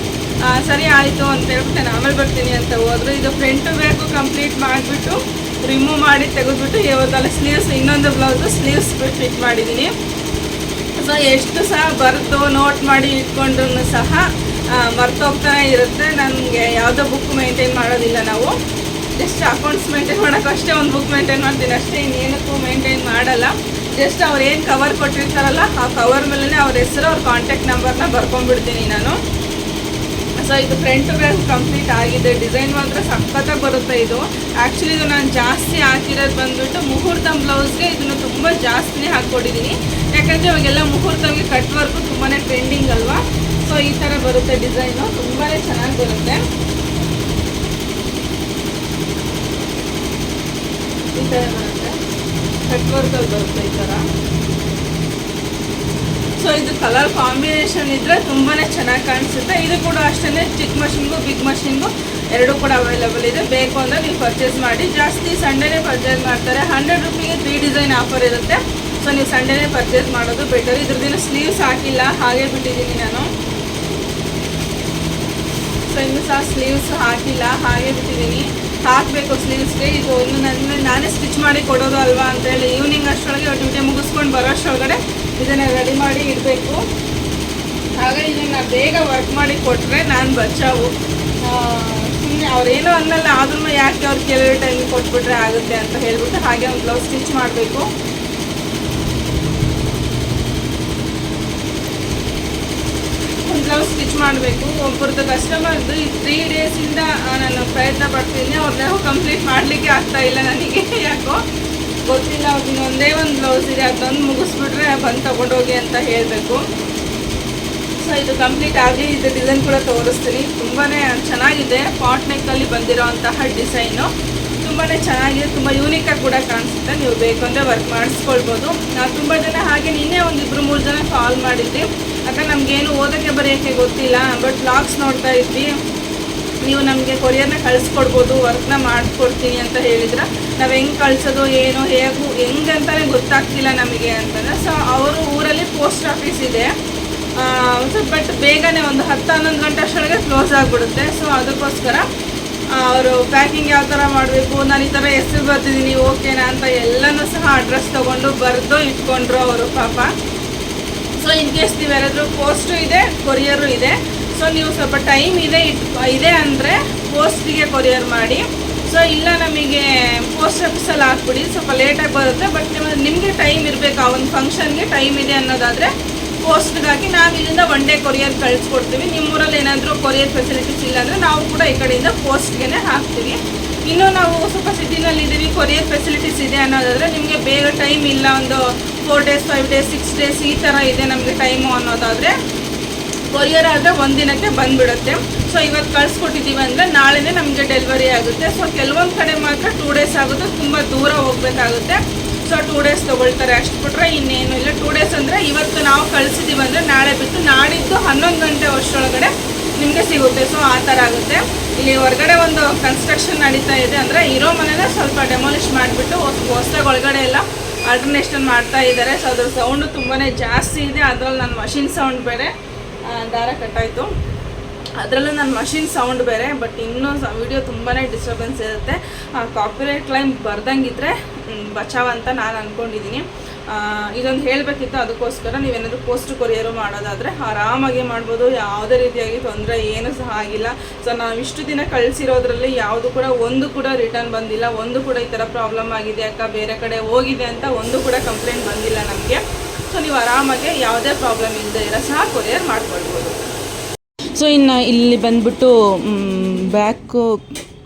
ಸರಿ ಆಯಿತು ಅಂತ ಹೇಳ್ಬಿಟ್ಟು ನಾನು ಆಮೇಲೆ ಬರ್ತೀನಿ ಅಂತ ಹೋದ್ರು. ಇದು ಫ್ರಂಟ್ ಬೇಕು ಕಂಪ್ಲೀಟ್ ಮಾಡಿಬಿಟ್ಟು ರಿಮೂವ್ ಮಾಡಿ ತೆಗೆದ್ಬಿಟ್ಟು ಇವತ್ತಲ್ಲ ಸ್ಲೀವ್ಸ್ ಇನ್ನೊಂದು ಬ್ಲೌಸು ಸ್ಲೀವ್ಸ್ ಫಿಟ್ ಮಾಡಿದ್ದೀನಿ. ಸೊ ಎಷ್ಟು ಸಹ ಬರೆದು ನೋಟ್ ಮಾಡಿ ಇಟ್ಕೊಂಡ್ರು ಸಹ ಮರ್ತೋಗ್ತಾನೆ ಇರುತ್ತೆ. ನನಗೆ ಯಾವುದೋ ಬುಕ್ ಮೇಂಟೈನ್ ಮಾಡೋದಿಲ್ಲ ನಾವು. ಜಸ್ಟ್ ಅಕೌಂಟ್ಸ್ ಮೇಂಟೈನ್ ಮಾಡೋಕ್ಕಷ್ಟೇ ಒಂದು ಬುಕ್ ಮೇಂಟೈನ್ ಮಾಡ್ತೀನಿ. ಅಷ್ಟೇ ಇನ್ನೇನಕ್ಕೂ ಮೇಂಟೈನ್ ಮಾಡಲ್ಲ. ಜಸ್ಟ್ ಅವ್ರು ಏನು ಕವರ್ ಕೊಟ್ಟಿರ್ತಾರಲ್ಲ, ಆ ಕವರ್ ಮೇಲೆ ಅವ್ರ ಹೆಸರು, ಅವ್ರ ಕಾಂಟ್ಯಾಕ್ಟ್ ನಂಬರ್ನ ಬರ್ಕೊಂಡ್ಬಿಡ್ತೀನಿ ನಾನು. ಸೊ ಇದು ಫ್ರಂಟ್ ಬ್ಯಾಗ್ ಕಂಪ್ಲೀಟ್ ಆಗಿದೆ. ಡಿಸೈನ್ ಮಾತ್ರ ಸಖತ್ತಾಗಿ ಬರುತ್ತೆ ಇದು. ಆ್ಯಕ್ಚುಲಿ ಇದು ನಾನು ಜಾಸ್ತಿ ಹಾಕಿರೋದು ಬಂದುಬಿಟ್ಟು ಮುಹೂರ್ತ ಬ್ಲೌಸ್ಗೆ ಇದನ್ನು ತುಂಬ ಜಾಸ್ತಿನೇ ಹಾಕ್ಕೊಟ್ಟಿದ್ದೀನಿ ಯಾಕಂದರೆ ಇವಾಗೆಲ್ಲ ಮುಹೂರ್ತಂಗೆ ಕಟ್ ವರ್ಕು ತುಂಬಾ ಟ್ರೆಂಡಿಂಗ್ ಅಲ್ವಾ? ಸೊ ಈ ಥರ ಬರುತ್ತೆ ಡಿಸೈನು ತುಂಬಾ ಚೆನ್ನಾಗಿ ಬರುತ್ತೆ. ಈ ಥರ ಬರುತ್ತೆ. ಕಟ್ ವರ್ಕಲ್ಲಿ ಬರುತ್ತೆ ಈ ಥರ ಸೊ ಇದು ಕಲರ್ ಕಾಂಬಿನೇಷನ್ ಇದ್ರೆ ತುಂಬಾ ಚೆನ್ನಾಗಿ ಕಾಣಿಸುತ್ತೆ. ಇದು ಕೂಡ ಅಷ್ಟೇ ಚಿಕ್ಕ ಮಷಿನ್ಗೂ ಬಿಗ್ ಮಷಿನ್ಗೂ ಎರಡೂ ಕೂಡ ಅವೈಲೇಬಲ್ ಇದೆ. ಬೇಕು ಅಂದರೆ ನೀವು ಪರ್ಚೇಸ್ ಮಾಡಿ. ಜಾಸ್ತಿ ಸಂಡೇನೇ ಪರ್ಚೇಸ್ ಮಾಡ್ತಾರೆ. ಹಂಡ್ರೆಡ್ ರುಪಿಗೆ ತ್ರೀ ಡಿಸೈನ್ ಆಫರ್ ಇರುತ್ತೆ. ಸೊ ನೀವು ಸಂಡೇನೇ ಪರ್ಚೇಸ್ ಮಾಡೋದು ಬೆಟರ್ ಇದ್ರದಿನ ಸ್ಲೀವ್ಸ್ ಹಾಕಿಲ್ಲ. ಹಾಗೆ ಬಿಟ್ಟಿದ್ದೀನಿ ನಾನು. ಸೊ ಇನ್ನು ಸಹ ಸ್ಲೀವ್ಸ್ ಹಾಕಿಲ್ಲ. ಹಾಗೆ ಬಿಟ್ಟಿದ್ದೀನಿ. ಹಾಕಬೇಕು ಸ್ಲೀವ್ಸ್ಗೆ. ಇದು ಇನ್ನು ನನ್ನ ನಾನೇ ಸ್ಟಿಚ್ ಮಾಡಿ ಕೊಡೋದು ಅಲ್ವಾ ಅಂತೇಳಿ ಈವ್ನಿಂಗ್ ಅಷ್ಟರೊಳಗೆ ಡ್ಯೂಟಿ ಮುಗಿಸ್ಕೊಂಡು ಬರೋ ಅಷ್ಟೊಳಗಡೆ ಇದನ್ನು ರೆಡಿ ಮಾಡಿ ಇಡಬೇಕು. ಹಾಗಾಗಿ ಇದನ್ನು ಬೇಗ ವರ್ಕ್ ಮಾಡಿ ಕೊಟ್ಟರೆ ನಾನು ಬಚಾವು. ಸುಮ್ಮನೆ ಅವ್ರೇನೋ ಅನ್ನಲ್ಲ ಆದ್ರೂ ಯಾಕೆ ಅವ್ರು ಕೆಲವು ಟೈಮಿಗೆ ಕೊಟ್ಬಿಟ್ರೆ ಆಗುತ್ತೆ ಅಂತ ಹೇಳ್ಬಿಟ್ಟು ಹಾಗೆ ಒಂದು ಬ್ಲೌಸ್ ಸ್ಟಿಚ್ ಮಾಡಬೇಕು. ಬ್ಲೌಸ್ ಸ್ಟಿಚ್ ಮಾಡಬೇಕು. ಒಬ್ಬರದ್ದು ಕಸ್ಟಮರ್ದು ಈ ತ್ರೀ ಡೇಸಿಂದ ನಾನು ಪ್ರಯತ್ನ ಪಡ್ತೀನಿ. ಅವ್ರನ್ನ ಕಂಪ್ಲೀಟ್ ಮಾಡಲಿಕ್ಕೆ ಆಗ್ತಾ ಇಲ್ಲ ನನಗೆ. ಯಾಕೋ? ಗೊತ್ತಿಲ್ಲ, ಅವ್ರಿಗೆ ಒಂದೇ ಒಂದು ಬ್ಲೌಸ್ ಇದೆ. ಅದೊಂದು ಮುಗಿಸ್ಬಿಟ್ರೆ ಬಂದು ತೊಗೊಂಡೋಗಿ ಅಂತ ಹೇಳಬೇಕು. ಸೊ ಇದು ಕಂಪ್ಲೀಟ್ ಆಗಲಿ ಇದು ಡಿಸೈನ್ ಕೂಡ ತೋರಿಸ್ತೀನಿ. ತುಂಬಾ ಚೆನ್ನಾಗಿದೆ. ಪಾಟ್ ಬಂದಿರೋ ಅಂತಹ ಡಿಸೈನು ತುಂಬಾ ಚೆನ್ನಾಗಿದೆ, ತುಂಬ ಯೂನಿಕಾಗಿ ಕೂಡ ಕಾಣಿಸುತ್ತೆ. ನೀವು ಬೇಕು ಅಂದರೆ ವರ್ಕ್ ಮಾಡಿಸ್ಕೊಳ್ಬೋದು. ನಾವು ತುಂಬ ಜನ ಹಾಗೆ ನಿನ್ನೆ ಒಂದು ಇಬ್ಬರು ಮೂರು ಜನ ಕಾಲ್ ಮಾಡಿದ್ವಿ. ಯಾಕಂದ್ರೆ ನಮಗೇನು ಓದೋಕ್ಕೆ ಬರೆಯೋಕ್ಕೆ ಗೊತ್ತಿಲ್ಲ ಬಟ್ ಬ್ಲಾಗ್ಸ್ ನೋಡ್ತಾ ಇದ್ವಿ. ನೀವು ನಮಗೆ ಕೊರಿಯರ್ನ ಕಳಿಸ್ಕೊಡ್ಬೋದು ವರ್ಕ್ನ ಮಾಡಿಕೊಡ್ತೀನಿ ಅಂತ ಹೇಳಿದ್ರೆ. ನಾವು ಹೆಂಗೆ ಕಳಿಸೋದು, ಏನು, ಹೇಗೂ, ಹೆಂಗೆ ಅಂತಲೇ ಗೊತ್ತಾಗ್ತಿಲ್ಲ ನಮಗೆ ಅಂತಂದರೆ ಸೊ ಅವರು ಊರಲ್ಲಿ ಪೋಸ್ಟ್ ಆಫೀಸ್ ಇದೆ. ಸೊ ಬಟ್ ಬೇಗನೆ ಒಂದು ಹತ್ತು ಹನ್ನೊಂದು ಗಂಟೆ ಅಷ್ಟೊಳಗೆ ಕ್ಲೋಸ್ ಆಗಿಬಿಡುತ್ತೆ. ಸೊ ಅದಕ್ಕೋಸ್ಕರ ಅವರು ಪ್ಯಾಕಿಂಗ್ ಯಾವ ಥರ ಮಾಡಬೇಕು, ನಾನು ಈ ಥರ ಹೆಸರು ಬರ್ತಿದ್ದೀನಿ ಓಕೆನಾ ಅಂತ ಎಲ್ಲನೂ ಸಹ ಅಡ್ರೆಸ್ ತೊಗೊಂಡು ಬರೆದು ಇಟ್ಕೊಂಡ್ರು ಅವರು ಪಾಪ. ಸೊ ಇನ್ ಕೇಸ್ ನೀವು ಯಾರಾದರೂ ಪೋಸ್ಟು ಇದೆ ಕೊರಿಯರು ಇದೆ ಸೊ ನೀವು ಸ್ವಲ್ಪ ಟೈಮ್ ಇದೆ ಇಟ್, ಇದೆ ಅಂದರೆ ಪೋಸ್ಟಿಗೆ ಕೊರಿಯರ್ ಮಾಡಿ. ಸೊ ಇಲ್ಲ ನಮಗೆ ಪೋಸ್ಟ್ ಆಫೀಸಲ್ಲಿ ಹಾಕ್ಬಿಡಿ, ಸ್ವಲ್ಪ ಲೇಟಾಗಿ ಬರುತ್ತೆ ಬಟ್ ನಿಮ್ಮ ನಿಮಗೆ ಟೈಮ್ ಇರಬೇಕು, ಆ ಒಂದು ಫಂಕ್ಷನ್ಗೆ ಟೈಮ್ ಇದೆ ಅನ್ನೋದಾದರೆ ಪೋಸ್ಟ್ಗೆ ಹಾಕಿ ನಾವು ಇಲ್ಲಿಂದ ಒನ್ ಡೇ ಕೊರಿಯರ್ ಕಳಿಸ್ಕೊಡ್ತೀವಿ. ನಿಮ್ಮೂರಲ್ಲಿ ಏನಾದರೂ ಕೊರಿಯರ್ ಫೆಸಿಲಿಟೀಸ್ ಇಲ್ಲ ಅಂದರೆ ನಾವು ಕೂಡ ಈ ಕಡೆಯಿಂದ ಪೋಸ್ಟ್ಗೆ ಹಾಕ್ತೀವಿ. ಇನ್ನೂ ನಾವು ಸ್ವಲ್ಪ ಸಿಟಿನಲ್ಲಿ ಇದ್ದೀವಿ ಕೊರಿಯರ್ ಫೆಸಿಲಿಟೀಸ್ ಇದೆ ಅನ್ನೋದಾದರೆ ನಿಮಗೆ ಬೇಗ ಟೈಮ್ ಇಲ್ಲ. ಒಂದು four days five days six days ಈ ಥರ ಇದೆ ನಮಗೆ ಟೈಮು ಅನ್ನೋದಾದರೆ ಕೊರಿಯರ್ ಆದರೆ ಒಂದಿನಕ್ಕೆ ಬಂದುಬಿಡುತ್ತೆ. ಸೊ ಇವತ್ತು ಕಳಿಸ್ಕೊಟ್ಟಿದ್ದೀವಿ ಅಂದರೆ ನಾಳೆನೇ ನಮಗೆ ಡೆಲಿವರಿ ಆಗುತ್ತೆ. ಸೊ ಕೆಲವೊಂದು ಕಡೆ ಮಾತ್ರ ಟೂ ಡೇಸ್ ಆಗುತ್ತೆ. ತುಂಬ ದೂರ ಹೋಗಬೇಕಾಗುತ್ತೆ. ಸೊ ಟೂ ಡೇಸ್ ತೊಗೊಳ್ತಾರೆ ಅಷ್ಟು ಬಿಟ್ರೆ ಇನ್ನೇನು ಇಲ್ಲ. ಟೂ ಡೇಸ್ ಅಂದರೆ ಇವತ್ತು ನಾವು ಕಳಿಸಿದ್ದೀವಿ ಅಂದರೆ ನಾಳೆ ಬಿಟ್ಟು ನಾಡಿದ್ದು ಹನ್ನೊಂದು ಗಂಟೆ ವರ್ಷದೊಳಗಡೆ ನಿಮಗೆ ಸಿಗುತ್ತೆ. ಸೊ ಆ ಥರ ಆಗುತ್ತೆ. ಇಲ್ಲಿ ಹೊರಗಡೆ ಒಂದು ಕನ್ಸ್ಟ್ರಕ್ಷನ್ ನಡೀತಾ ಇದೆ ಅಂದರೆ ಇರೋ ಮನೆನ ಸ್ವಲ್ಪ ಡೆಮಾಲಿಷ್ ಮಾಡಿಬಿಟ್ಟು ಹೊಸದಾಗಿ ಒಳಗಡೆ ಎಲ್ಲ ಆಲ್ಟರ್ನೇಷನ್ ಮಾಡ್ತಾ ಇದ್ದಾರೆ. ಸೊ ಅದ್ರ ಸೌಂಡು ತುಂಬಾ ಜಾಸ್ತಿ ಇದೆ. ಅದರಲ್ಲಿ ನನ್ನ ಮಷಿನ್ ಸೌಂಡ್ ಬೇರೆ. ದಾರ ಕಟ್ಟಾಯಿತು. ಅದರಲ್ಲೂ ನನ್ನ ಮಷಿನ್ ಸೌಂಡ್ ಬೇರೆ ಬಟ್ ಇನ್ನೂ ವಿಡಿಯೋ ತುಂಬಾ ಡಿಸ್ಟರ್ಬೆನ್ಸ್ ಇರುತ್ತೆ. ಕಾಪಿರೈಟ್ ಕ್ಲೈಮ್ ಬರ್ದಂಗಿದ್ರೆ ಬಚಾವ್ ಅಂತ ನಾನು ಅಂದ್ಕೊಂಡಿದ್ದೀನಿ ಇದೊಂದು ಹೇಳಬೇಕಿತ್ತು, ಅದಕ್ಕೋಸ್ಕರ ನೀವೇನಾದರೂ ಪೋಸ್ಟ್ ಕೊರಿಯರು ಮಾಡೋದಾದರೆ ಆರಾಮಾಗಿ ಮಾಡ್ಬೋದು, ಯಾವುದೇ ರೀತಿಯಾಗಿ ತೊಂದರೆ ಏನು ಸಹ ಆಗಿಲ್ಲ. ಸೊ ನಾವು ಇಷ್ಟು ದಿನ ಕಳಿಸಿರೋದ್ರಲ್ಲಿ ಯಾವುದು ಕೂಡ ಒಂದು ಕೂಡ ರಿಟರ್ನ್ ಬಂದಿಲ್ಲ, ಒಂದು ಕೂಡ ಈ ಥರ ಪ್ರಾಬ್ಲಮ್ ಆಗಿದೆ ಅಕ್ಕ, ಬೇರೆ ಕಡೆ ಹೋಗಿದೆ ಅಂತ ಒಂದು ಕೂಡ ಕಂಪ್ಲೇಂಟ್ ಬಂದಿಲ್ಲ ನಮಗೆ. ಸೊ ನೀವು ಆರಾಮಾಗಿ ಯಾವುದೇ ಪ್ರಾಬ್ಲಮ್ ಇಲ್ಲದೆ ಇರೋ ಸಹ ಕೊರಿಯರ್ ಮಾಡ್ಕೊಳ್ಬೋದು. ಸೊ ಇನ್ನು ಇಲ್ಲಿ ಬಂದ್ಬಿಟ್ಟು ಬ್ಯಾಕು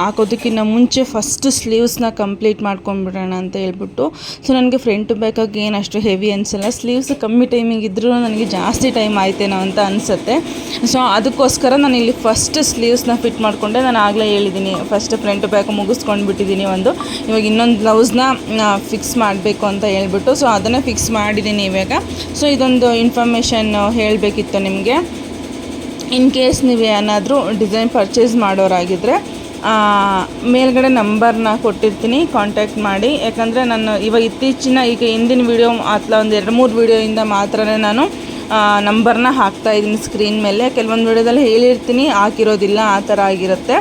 ಹಾಕೋದಕ್ಕಿಂತ ಮುಂಚೆ ಫಸ್ಟ್ ಸ್ಲೀವ್ಸ್ನ ಕಂಪ್ಲೀಟ್ ಮಾಡ್ಕೊಂಡ್ಬಿಡೋಣ ಅಂತ ಹೇಳ್ಬಿಟ್ಟು ಸೊ ನನಗೆ ಫ್ರಂಟ್ ಬ್ಯಾಕಾಗಿ ಏನು ಅಷ್ಟು ಹೆವಿ ಅನಿಸಲ್ಲ. ಸ್ಲೀವ್ಸ್ ಕಮ್ಮಿ ಟೈಮಿಂಗ್ ಇದ್ದರೂ ನನಗೆ ಜಾಸ್ತಿ ಟೈಮ್ ಆಯ್ತೇನೋ ಅಂತ ಅನಿಸುತ್ತೆ. ಸೊ ಅದಕ್ಕೋಸ್ಕರ ನಾನು ಇಲ್ಲಿ ಫಸ್ಟ್ ಸ್ಲೀವ್ಸ್ನ ಫಿಟ್ ಮಾಡಿಕೊಂಡೆ. ನಾನು ಆಗಲೇ ಹೇಳಿದ್ದೀನಿ ಫಸ್ಟ್ ಫ್ರಂಟ್ ಬ್ಯಾಕ್ ಮುಗಿಸ್ಕೊಂಡು ಬಿಟ್ಟಿದ್ದೀನಿ ಒಂದು. ಇವಾಗ ಇನ್ನೊಂದು ಬ್ಲೌಸ್ನ ಫಿಕ್ಸ್ ಮಾಡಬೇಕು ಅಂತ ಹೇಳ್ಬಿಟ್ಟು ಸೊ ಅದನ್ನೇ ಫಿಕ್ಸ್ ಮಾಡಿದ್ದೀನಿ ಇವಾಗ. ಸೊ ಇದೊಂದು ಇನ್ಫಾರ್ಮೇಷನ್ ಹೇಳಬೇಕಿತ್ತು ನಿಮಗೆ. ಇನ್ ಕೇಸ್ ನೀವು ಏನಾದರೂ ಡಿಸೈನ್ ಪರ್ಚೇಸ್ ಮಾಡೋರಾಗಿದ್ದರೆ ಮೇಲ್ಗಡೆ ನಂಬರ್ನ ಕೊಟ್ಟಿರ್ತೀನಿ ಕಾಂಟ್ಯಾಕ್ಟ್ ಮಾಡಿ. ಯಾಕಂದರೆ ನಾನು ಇವಾಗ ಇತ್ತೀಚಿನ ಈಗ ಹಿಂದಿನ ವೀಡಿಯೋ ಅಥವಾ ಒಂದು ಎರಡು ಮೂರು ವೀಡಿಯೋಯಿಂದ ಮಾತ್ರನೇ ನಾನು ನಂಬರ್ನ ಹಾಕ್ತಾ ಇದ್ದೀನಿ ಸ್ಕ್ರೀನ್ ಮೇಲೆ. ಕೆಲವೊಂದು ವೀಡಿಯೋದಲ್ಲಿ ಹೇಳಿರ್ತೀನಿ, ಹಾಕಿರೋದಿಲ್ಲ, ಆ ಥರ ಆಗಿರುತ್ತೆ.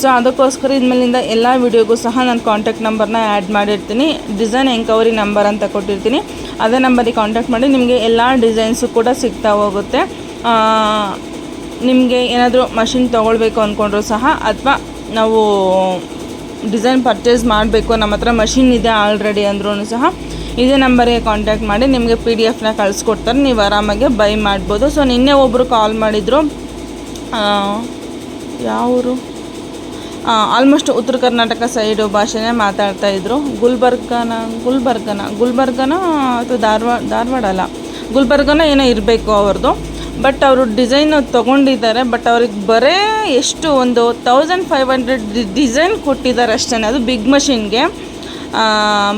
ಸೊ ಅದಕ್ಕೋಸ್ಕರ ಇದ್ಮೇಲಿಂದ ಎಲ್ಲ ವೀಡಿಯೋಗೂ ಸಹ ನಾನು ಕಾಂಟ್ಯಾಕ್ಟ್ ನಂಬರ್ನ ಆ್ಯಡ್ ಮಾಡಿರ್ತೀನಿ. ಡಿಸೈನ್ ಎಂಕವರಿ ನಂಬರ್ ಅಂತ ಕೊಟ್ಟಿರ್ತೀನಿ. ಅದೇ ನಂಬರಿಗೆ ಕಾಂಟ್ಯಾಕ್ಟ್ ಮಾಡಿ, ನಿಮಗೆ ಎಲ್ಲ ಡಿಸೈನ್ಸು ಕೂಡ ಸಿಗ್ತಾ ಹೋಗುತ್ತೆ. ನಿಮಗೆ ಏನಾದರೂ ಮಷಿನ್ ತೊಗೊಳ್ಬೇಕು ಅಂದ್ಕೊಂಡ್ರು ಸಹ, ಅಥವಾ ನಾವು ಡಿಸೈನ್ ಪರ್ಚೇಸ್ ಮಾಡಬೇಕು. ನಮ್ಮ ಹತ್ರ ಮಷಿನ್ ಇದೆ ಆಲ್ರೆಡಿ ಅಂದ್ರೂ ಸಹ. ಇದೇ ನಂಬರಿಗೆ ಕಾಂಟ್ಯಾಕ್ಟ್ ಮಾಡಿ, ನಿಮಗೆ ಪಿ ಡಿ ಎಫ್ನ ಕಳಿಸ್ಕೊಡ್ತಾರೆ. ನೀವು ಆರಾಮಾಗಿ ಬೈ ಮಾಡ್ಬೋದು. ಸೊ ನಿನ್ನೆ ಒಬ್ಬರು ಕಾಲ್ ಮಾಡಿದರು. ಯಾವರು? ಆಲ್ಮೋಸ್ಟ್ ಉತ್ತರ ಕರ್ನಾಟಕ ಸೈಡು ಭಾಷೆನೇ ಮಾತಾಡ್ತಾ ಇದ್ರು. ಗುಲ್ಬರ್ಗನ ಗುಲ್ಬರ್ಗನ ಗುಲ್ಬರ್ಗನ ಅಥವಾ ಧಾರವಾಡ ಧಾರವಾಡ ಅಲ್ಲ. ಗುಲ್ಬರ್ಗನ ಏನೋ ಇರಬೇಕು ಅವ್ರದ್ದು ಬಟ್ ಅವರು ಡಿಸೈನ್ ತೊಗೊಂಡಿದ್ದಾರೆ, ಬಟ್ ಅವ್ರಿಗೆ ಬರೇ ಎಷ್ಟು ಒಂದು ತೌಸಂಡ್ ಫೈವ್ ಹಂಡ್ರೆಡ್ ಡಿಸೈನ್ ಕೊಟ್ಟಿದ್ದಾರೆ ಅಷ್ಟೇ ಅದು ಬಿಗ್ ಮಷಿನ್ಗೆ.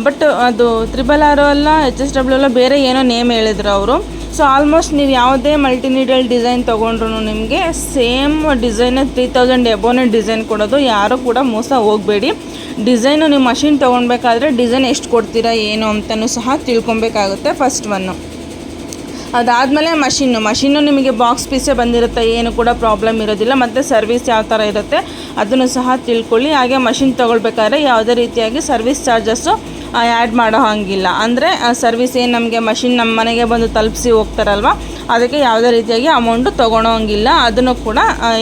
ಬಟ್ ಅದು ತ್ರಿಬಲ್ ಆರು ಅಲ್ಲ, ಎಚ್ ಎಸ್ ಡಬ್ಲ್ಯೂ ಅಲ್ಲ, ಬೇರೆ ಏನೋ ನೇಮ್ ಹೇಳಿದ್ರು ಅವರು. ಸೊ ಆಲ್ಮೋಸ್ಟ್ ನೀವು ಯಾವುದೇ ಮಲ್ಟಿನೀಡಲ್ ಡಿಸೈನ್ ತೊಗೊಂಡ್ರು ನಿಮಗೆ ಸೇಮ್ ಡಿಸೈನ್ ತ್ರೀ ತೌಸಂಡ್ ಎಬೋನೇ ಡಿಸೈನ್ ಕೊಡೋದು. ಯಾರೂ ಕೂಡ ಮೋಸ ಹೋಗಬೇಡಿ. ಡಿಸೈನು ನೀವು ಮಷಿನ್ ತೊಗೊಳ್ಬೇಕಾದ್ರೆ ಡಿಸೈನ್ ಎಷ್ಟು ಕೊಡ್ತೀರಾ, ಏನು ಅಂತಲೂ ಸಹ ತಿಳ್ಕೊಬೇಕಾಗುತ್ತೆ ಫಸ್ಟ್ ಒನ್ನು ಅದಾದಮೇಲೆ ಮಷಿನ್ನು. ಮಷಿನ್ನು ನಿಮಗೆ ಬಾಕ್ಸ್ ಪೀಸೇ ಬಂದಿರುತ್ತೆ, ಏನು ಕೂಡ ಪ್ರಾಬ್ಲಮ್ ಇರೋದಿಲ್ಲ. ಮತ್ತು ಸರ್ವಿಸ್ ಯಾವ ಥರ ಇರುತ್ತೆ ಅದನ್ನು ಸಹ ತಿಳ್ಕೊಳ್ಳಿ. ಹಾಗೆ ಮಷಿನ್ ತೊಗೊಳ್ಬೇಕಾದ್ರೆ ಯಾವುದೇ ರೀತಿಯಾಗಿ ಸರ್ವಿಸ್ ಚಾರ್ಜಸ್ಸು ಆ್ಯಡ್ ಮಾಡೋ ಹಾಗಿಲ್ಲ. ಅಂದರೆ ಸರ್ವಿಸ್ ಏನು ನಮಗೆ ಮಷಿನ್ ನಮ್ಮ ಮನೆಗೆ ಬಂದು ತಲುಪಿಸಿ ಹೋಗ್ತಾರಲ್ವ, ಅದಕ್ಕೆ ಯಾವುದೇ ರೀತಿಯಾಗಿ ಅಮೌಂಟು ತೊಗೊಳೋ ಹಂಗಿಲ್ಲ. ಅದನ್ನು ಕೂಡ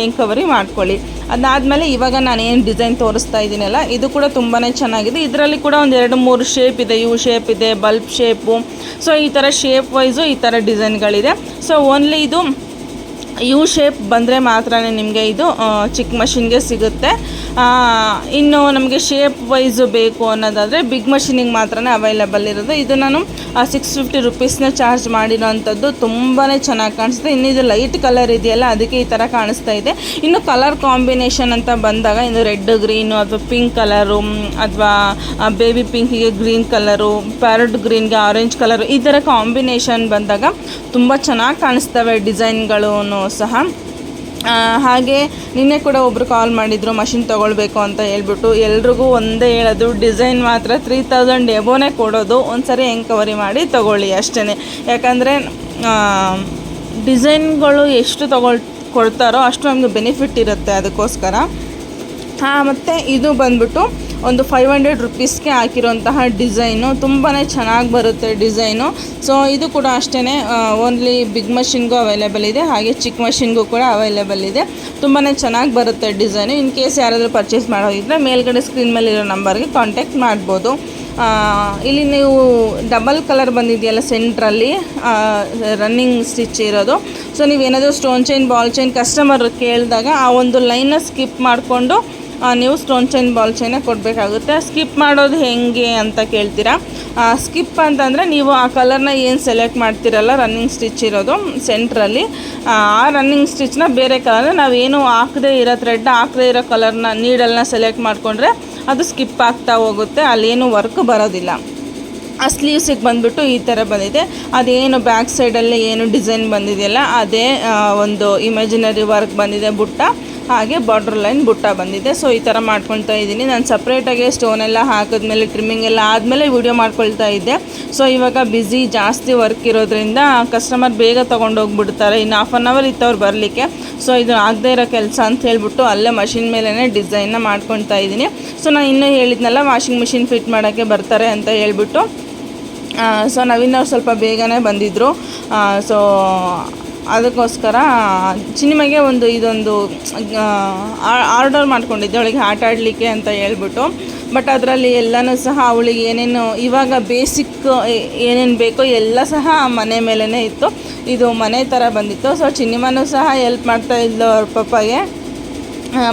ಎಂಕ್ವರಿ ಮಾಡ್ಕೊಳ್ಳಿ. ಅದಾದಮೇಲೆ ಇವಾಗ ನಾನು ಏನು ಡಿಸೈನ್ ತೋರಿಸ್ತಾ ಇದ್ದೀನಲ್ಲ ಇದು ಕೂಡ ತುಂಬಾ ಚೆನ್ನಾಗಿದೆ. ಇದರಲ್ಲಿ ಕೂಡ ಒಂದು ಎರಡು ಮೂರು ಶೇಪ್ ಇದೆ ಯು ಶೇಪ್ ಇದೆ ಬಲ್ಬ್ ಶೇಪು ಸೊ ಈ ಥರ ಶೇಪ್ ವೈಸು ಈ ಥರ ಡಿಸೈನ್ಗಳಿದೆ. ಸೊ ಓನ್ಲಿ ಇದು ಯು ಶೇಪ್ ಬಂದರೆ ಮಾತ್ರ ನಿಮಗೆ ಇದು ಚಿಕ್ಕ ಮಷಿನ್ಗೆ ಸಿಗುತ್ತೆ. ಇನ್ನು ನಮಗೆ ಶೇಪ್ ವೈಸು ಬೇಕು ಅನ್ನೋದಾದರೆ ಬಿಗ್ ಮಷಿನಿಗೆ ಮಾತ್ರ ಅವೈಲೇಬಲ್ ಇರೋದು. ಇದು ನಾನು ಸಿಕ್ಸ್ ಫಿಫ್ಟಿ ರುಪೀಸ್ನ ಚಾರ್ಜ್ ಮಾಡಿರೋವಂಥದ್ದು ತುಂಬಾ ಚೆನ್ನಾಗಿ ಕಾಣಿಸುತ್ತೆ. ಇನ್ನು ಇದು ಲೈಟ್ ಕಲರ್ ಇದೆಯಲ್ಲ, ಅದಕ್ಕೆ ಈ ಥರ ಕಾಣಿಸ್ತಾ ಇದೆ. ಇನ್ನು ಕಲರ್ ಕಾಂಬಿನೇಷನ್ ಅಂತ ಬಂದಾಗ, ಇನ್ನು ರೆಡ್ ಗ್ರೀನು ಅಥವಾ ಪಿಂಕ್ ಕಲರು ಅಥವಾ ಬೇಬಿ ಪಿಂಕಿಗೆ ಗ್ರೀನ್ ಕಲರು ಪ್ಯಾರಟ್ ಗ್ರೀನ್ಗೆ ಆರೆಂಜ್ ಕಲರು ಈ ಥರ ಕಾಂಬಿನೇಷನ್ ಬಂದಾಗ ತುಂಬ ಚೆನ್ನಾಗಿ ಕಾಣಿಸ್ತವೆ ಡಿಸೈನ್ಗಳು ಸಹ. ಹಾಗೆ ನಿನ್ನೆ ಕೂಡ ಒಬ್ಬರು ಕಾಲ್ ಮಾಡಿದರು ಮಷಿನ್ ತೊಗೊಳ್ಬೇಕು ಅಂತ ಹೇಳ್ಬಿಟ್ಟು. ಎಲ್ರಿಗೂ ಒಂದೇ ಹೇಳೋದು ಡಿಸೈನ್ ಮಾತ್ರ ತ್ರೀ ತೌಸಂಡ್ ಎಬೋನೇ ಕೊಡೋದು. ಒಂದು ಸರಿ ಎಂಕ್ವರಿ ಮಾಡಿ ತೊಗೊಳ್ಳಿ ಅಷ್ಟೇ ಯಾಕಂದರೆ ಡಿಸೈನ್ಗಳು ಎಷ್ಟು ತಗೊಳ್, ಕೊಡ್ತಾರೋ ಅಷ್ಟು ನಮಗೆ ಬೆನಿಫಿಟ್ ಇರುತ್ತೆ ಅದಕ್ಕೋಸ್ಕರ. ಮತ್ತು ಇದು ಬಂದ್ಬಿಟ್ಟು ಒಂದು ಫೈವ್ ಹಂಡ್ರೆಡ್ ರುಪೀಸ್ಗೆ ಹಾಕಿರೋಂತಹ ಡಿಸೈನು ತುಂಬಾ ಚೆನ್ನಾಗಿ ಬರುತ್ತೆ ಡಿಸೈನು ಸೊ ಇದು ಕೂಡ ಅಷ್ಟೇ ಓನ್ಲಿ ಬಿಗ್ ಮಷಿನ್ಗೂ ಅವೈಲೇಬಲ್ ಇದೆ. ಹಾಗೆ ಚಿಕ್ಕ ಮಷಿನ್ಗೂ ಕೂಡ ಅವೈಲೇಬಲ್ ಇದೆ. ತುಂಬಾ ಚೆನ್ನಾಗಿ ಬರುತ್ತೆ ಡಿಸೈನು ಇನ್ ಕೇಸ್ ಯಾರಾದರೂ ಪರ್ಚೇಸ್ ಮಾಡೋದಿದ್ರೆ ಮೇಲ್ಗಡೆ ಸ್ಕ್ರೀನ್ ಮೇಲೆ ಇರೋ ನಂಬರ್ಗೆ ಕಾಂಟ್ಯಾಕ್ಟ್ ಮಾಡ್ಬೋದು. ಇಲ್ಲಿ ನೀವು ಡಬಲ್ ಕಲರ್ ಬಂದಿದೆಯಲ್ಲ ಸೆಂಟ್ರಲ್ಲಿ ರನ್ನಿಂಗ್ ಸ್ಟಿಚ್ ಇರೋದು. ಸೊ ನೀವೇನಾದರೂ stone chain ball chain customer ಕೇಳಿದಾಗ ಆ ಒಂದು ಲೈನ್ನ ಸ್ಕಿಪ್ ಮಾಡಿಕೊಂಡು ನೀವು ಸ್ಟೋನ್ ಚೈನ್ ಬಾಲ್ ಚೈನೇ ಕೊಡಬೇಕಾಗುತ್ತೆ. ಸ್ಕಿಪ್ ಮಾಡೋದು ಹೆಂಗೆ ಅಂತ ಕೇಳ್ತೀರಾ? ಸ್ಕಿಪ್ ಅಂತಂದರೆ ನೀವು ಆ ಕಲರ್ನ ಏನು ಸೆಲೆಕ್ಟ್ ಮಾಡ್ತೀರಲ್ಲ ರನ್ನಿಂಗ್ ಸ್ಟಿಚ್ ಇರೋದು ಸೆಂಟ್ರಲ್ಲಿ ಆ ರನ್ನಿಂಗ್ ಸ್ಟಿಚ್ನ ಬೇರೆ ಕಲರ್ ನಾವೇನು ಹಾಕದೇ ಇರೋ ಥ್ರೆಡ್ ಹಾಕದೇ ಇರೋ ಕಲರ್ನ ನೀಡಲ್ನ ಸೆಲೆಕ್ಟ್ ಮಾಡಿಕೊಂಡ್ರೆ ಅದು ಸ್ಕಿಪ್ ಆಗ್ತಾ ಹೋಗುತ್ತೆ, ಅಲ್ಲೇನು ವರ್ಕ್ ಬರೋದಿಲ್ಲ. ಆ ಸ್ಲೀವ್ಸಿಗೆ ಬಂದುಬಿಟ್ಟು ಈ ಥರ ಬಂದಿದೆ. ಅದೇನು ಬ್ಯಾಕ್ ಸೈಡಲ್ಲಿ ಏನು ಡಿಸೈನ್ ಬಂದಿದೆಯಲ್ಲ, ಅದೇ ಒಂದು ಇಮ್ಯಾಜಿನರಿ ವರ್ಕ್ ಬಂದಿದೆ ಬುಟ್ಟ. ಹಾಗೆ ಬಾರ್ಡ್ರ್ ಲೈನ್ ಬುಟ್ಟ ಬಂದಿದೆ. ಸೊ ಈ ಥರ ಮಾಡ್ಕೊಳ್ತಾ ಇದ್ದೀನಿ. ನಾನು ಸಪ್ರೇಟಾಗಿ ಸ್ಟೋನ್ ಎಲ್ಲ ಹಾಕಿದ್ಮೇಲೆ ಟ್ರಿಮ್ಮಿಂಗ್ ಎಲ್ಲ ಆದಮೇಲೆ ವಿಡಿಯೋ ಮಾಡ್ಕೊಳ್ತಾ ಇದ್ದೆ. ಸೊ ಇವಾಗ ಬ್ಯುಸಿ ಜಾಸ್ತಿ ವರ್ಕ್ ಇರೋದ್ರಿಂದ ಕಸ್ಟಮರ್ ಬೇಗ ತೊಗೊಂಡೋಗ್ಬಿಡ್ತಾರೆ. ಇನ್ನು ಹಾಫ್ ಆನ್ ಅವರ್ ಇತ್ತವ್ರು ಬರಲಿಕ್ಕೆ. ಸೊ ಇದು ಆಗದೇ ಇರೋ ಕೆಲಸ ಅಂತ ಹೇಳ್ಬಿಟ್ಟು ಅಲ್ಲೇ ಮಷಿನ್ ಮೇಲೇ ಡಿಸೈನ್ನ ಮಾಡ್ಕೊಳ್ತಾ ಇದ್ದೀನಿ. ಸೊ ನಾನು ಇನ್ನೂ ಹೇಳಿದ್ನಲ್ಲ ವಾಷಿಂಗ್ ಮಿಷಿನ್ ಫಿಟ್ ಮಾಡೋಕ್ಕೆ ಬರ್ತಾರೆ ಅಂತ ಹೇಳ್ಬಿಟ್ಟು. ಸೊ ನವೀನ್ ಅವ್ರು ಸ್ವಲ್ಪ ಬೇಗನೆ ಬಂದಿದ್ದರು ಸೊ ಅದಕ್ಕೋಸ್ಕರ ಚಿನಿಮಗೆ ಒಂದು ಇದೊಂದು ಆರ್ಡರ್ ಮಾಡ್ಕೊಂಡಿದ್ದೆ. ಅವಳಿಗೆ ಆಟ ಆಡಲಿಕ್ಕೆ ಅಂತ ಹೇಳ್ಬಿಟ್ಟು. ಬಟ್ ಅದರಲ್ಲಿ ಎಲ್ಲನೂ ಸಹ ಅವಳಿಗೆ ಏನೇನು, ಇವಾಗ ಬೇಸಿಕ್ ಏನೇನು ಬೇಕೋ ಎಲ್ಲ ಸಹ ಮನೆ ಮೇಲೇ ಇತ್ತು. ಇದು ಮನೆ ಥರ ಬಂದಿತ್ತು. ಸೊ ಚಿನ್ನಿಮನೂ ಸಹ ಎಲ್ಪ್ ಮಾಡ್ತಾ ಇದ್ಲು ಅವ್ರ ಪಪ್ಪಗೆ.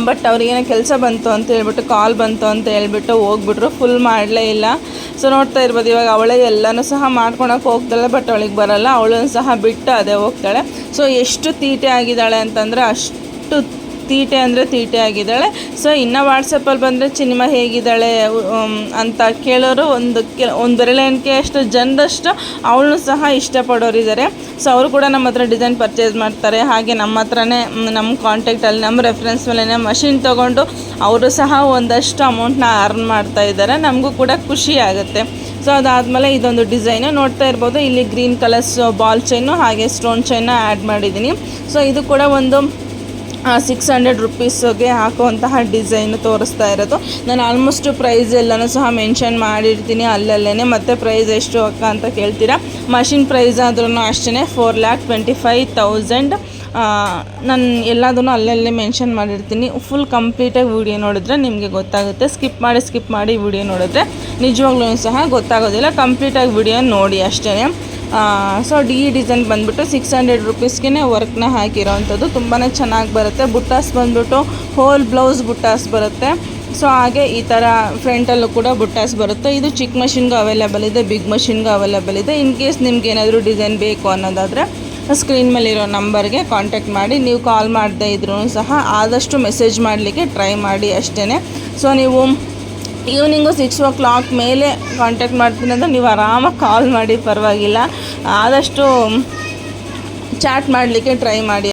ಬಟ್ ಅವ್ರಿಗೇನೋ ಕೆಲಸ ಬಂತು ಅಂತ ಹೇಳ್ಬಿಟ್ಟು ಕಾಲ್ ಬಂತು ಅಂತ ಹೇಳ್ಬಿಟ್ಟು ಹೋಗ್ಬಿಟ್ರು. ಫುಲ್ ಮಾಡಲೇ ಇಲ್ಲ. ಸೊ ನೋಡ್ತಾ ಇರ್ಬೋದು, ಇವಾಗ ಅವಳೇ ಎಲ್ಲನೂ ಸಹ ಮಾಡ್ಕೊಳಕ್ಕೆ ಹೋಗ್ತಾಳೆ ಬಟ್ ಅವಳಿಗೆ ಬರಲ್ಲ. ಅವಳನ್ನು ಸಹ ಬಿಟ್ಟು ಅದೇ ಹೋಗ್ತಾಳೆ. ಸೊ ಎಷ್ಟು ತೀಟೆ ಆಗಿದ್ದಾಳೆ ಅಂತಂದರೆ ಅಷ್ಟು ತೀಟೆ ಅಂದರೆ ತೀಟೆ ಆಗಿದ್ದಾಳೆ. ಸೊ ಇನ್ನು ವಾಟ್ಸಪ್ಪಲ್ಲಿ ಬಂದರೆ ಸಿನಿಮಾ ಹೇಗಿದ್ದಾಳೆ ಅಂತ ಕೇಳೋರು ಒಂದು ಕೆ ಒಂದು ಬೆರಳೆಣಿಕೆ ಅಷ್ಟು ಜನರಷ್ಟು ಅವಳನ್ನು ಸಹ ಇಷ್ಟಪಡೋರಿದ್ದಾರೆ ಸೊ ಅವರು ಕೂಡ ನಮ್ಮ ಹತ್ರ ಡಿಸೈನ್ ಪರ್ಚೇಸ್ ಮಾಡ್ತಾರೆ. ಹಾಗೆ ನಮ್ಮ ಹತ್ರನೇ ನಮ್ಮ ಕಾಂಟ್ಯಾಕ್ಟಲ್ಲಿ ನಮ್ಮ ರೆಫರೆನ್ಸ್ ಮೇಲೆ ಮಷಿನ್ ತೊಗೊಂಡು ಅವರು ಸಹ ಒಂದಷ್ಟು ಅಮೌಂಟ್ನ ಅರ್ನ್ ಮಾಡ್ತಾ ಇದ್ದಾರೆ ನಮಗೂ ಕೂಡ ಖುಷಿ ಆಗುತ್ತೆ. ಸೊ ಅದಾದಮೇಲೆ ಇದೊಂದು ಡಿಸೈನು ನೋಡ್ತಾ ಇರ್ಬೋದು. ಇಲ್ಲಿ ಗ್ರೀನ್ ಕಲರ್ಸ್ ಬಾಲ್ ಚೈನು ಹಾಗೆ ಸ್ಟೋನ್ ಚೈನ ಆ್ಯಡ್ ಮಾಡಿದ್ದೀನಿ. ಸೊ ಇದು ಕೂಡ ಒಂದು ಸಿಕ್ಸ್ ಹಂಡ್ರೆಡ್ ರುಪೀಸ್ಗೆ ಹಾಕುವಂತಹ ಡಿಸೈನ್ ತೋರಿಸ್ತಾ ಇರೋದು. ನಾನು ಆಲ್ಮೋಸ್ಟ್ ಪ್ರೈಸ್ ಎಲ್ಲನೂ ಸಹ ಮೆನ್ಷನ್ ಮಾಡಿರ್ತೀನಿ ಅಲ್ಲಲ್ಲೇ ಮತ್ತು ಪ್ರೈಸ್ ಎಷ್ಟು ಅಕ್ಕ ಅಂತ ಕೇಳ್ತೀರಾ? ಮಷಿನ್ ಪ್ರೈಸ್ ಆದ್ರೂ ಅಷ್ಟೇ four lakh twenty five thousand ನಾನು ಎಲ್ಲದನ್ನು ಅಲ್ಲಲ್ಲೇ ಮೆನ್ಷನ್ ಮಾಡಿರ್ತೀನಿ. ಫುಲ್ ಕಂಪ್ಲೀಟಾಗಿ ವಿಡಿಯೋ ನೋಡಿದ್ರೆ ನಿಮಗೆ ಗೊತ್ತಾಗುತ್ತೆ. ಸ್ಕಿಪ್ ಮಾಡಿ ಸ್ಕಿಪ್ ಮಾಡಿ ವಿಡಿಯೋ ನೋಡಿದ್ರೆ ನಿಜವಾಗ್ಲೂ ಸಹ ಗೊತ್ತಾಗೋದಿಲ್ಲ. ಕಂಪ್ಲೀಟಾಗಿ ವಿಡಿಯೋ ನೋಡಿ ಅಷ್ಟೇ ಸೊ ಡಿ ಡಿಸೈನ್ ಬಂದುಬಿಟ್ಟು ಸಿಕ್ಸ್ ಹಂಡ್ರೆಡ್ ರುಪೀಸ್ಗೆ ವರ್ಕ್ನ ಹಾಕಿರೋವಂಥದ್ದು ತುಂಬಾ ಚೆನ್ನಾಗಿ ಬರುತ್ತೆ. ಬುಟ್ಟಾಸ್ ಬಂದ್ಬಿಟ್ಟು ಹೋಲ್ ಬ್ಲೌಸ್ ಬುಟ್ಟಾಸ್ ಬರುತ್ತೆ. ಸೊ ಹಾಗೆ ಈ ಥರ ಫ್ರಂಟಲ್ಲೂ ಕೂಡ ಬುಟ್ಟಾಸ್ ಬರುತ್ತೆ. ಇದು ಚಿಕ್ಕ ಮಷಿನ್ಗೂ ಅವೈಲೇಬಲ್ ಇದೆ ಬಿಗ್ ಮಷಿನ್ಗೂ ಅವೈಲೇಬಲ್ ಇದೆ. ಇನ್ ಕೇಸ್ ನಿಮ್ಗೆ ಏನಾದರೂ ಡಿಸೈನ್ ಬೇಕು ಅನ್ನೋದಾದರೆ ಸ್ಕ್ರೀನ್ ಮೇಲಿರೋ ನಂಬರ್ಗೆ ಕಾಂಟ್ಯಾಕ್ಟ್ ಮಾಡಿ. ನೀವು ಕಾಲ್ ಮಾಡದೇ ಇದ್ರೂ ಸಹ ಆದಷ್ಟು ಮೆಸೇಜ್ ಮಾಡಲಿಕ್ಕೆ ಟ್ರೈ ಮಾಡಿ ಅಷ್ಟೇ ಸೊ ನೀವು ಈವ್ನಿಂಗು ಸಿಕ್ಸ್ ಓ ಕ್ಲಾಕ್ ಮೇಲೆ ಕಾಂಟ್ಯಾಕ್ಟ್ ಮಾಡ್ತೀನಿ ಅಂದರೆ ನೀವು ಆರಾಮಾಗಿ ಕಾಲ್ ಮಾಡಿ ಪರವಾಗಿಲ್ಲ. ಆದಷ್ಟು ಚಾಟ್ ಮಾಡಲಿಕ್ಕೆ ಟ್ರೈ ಮಾಡಿ.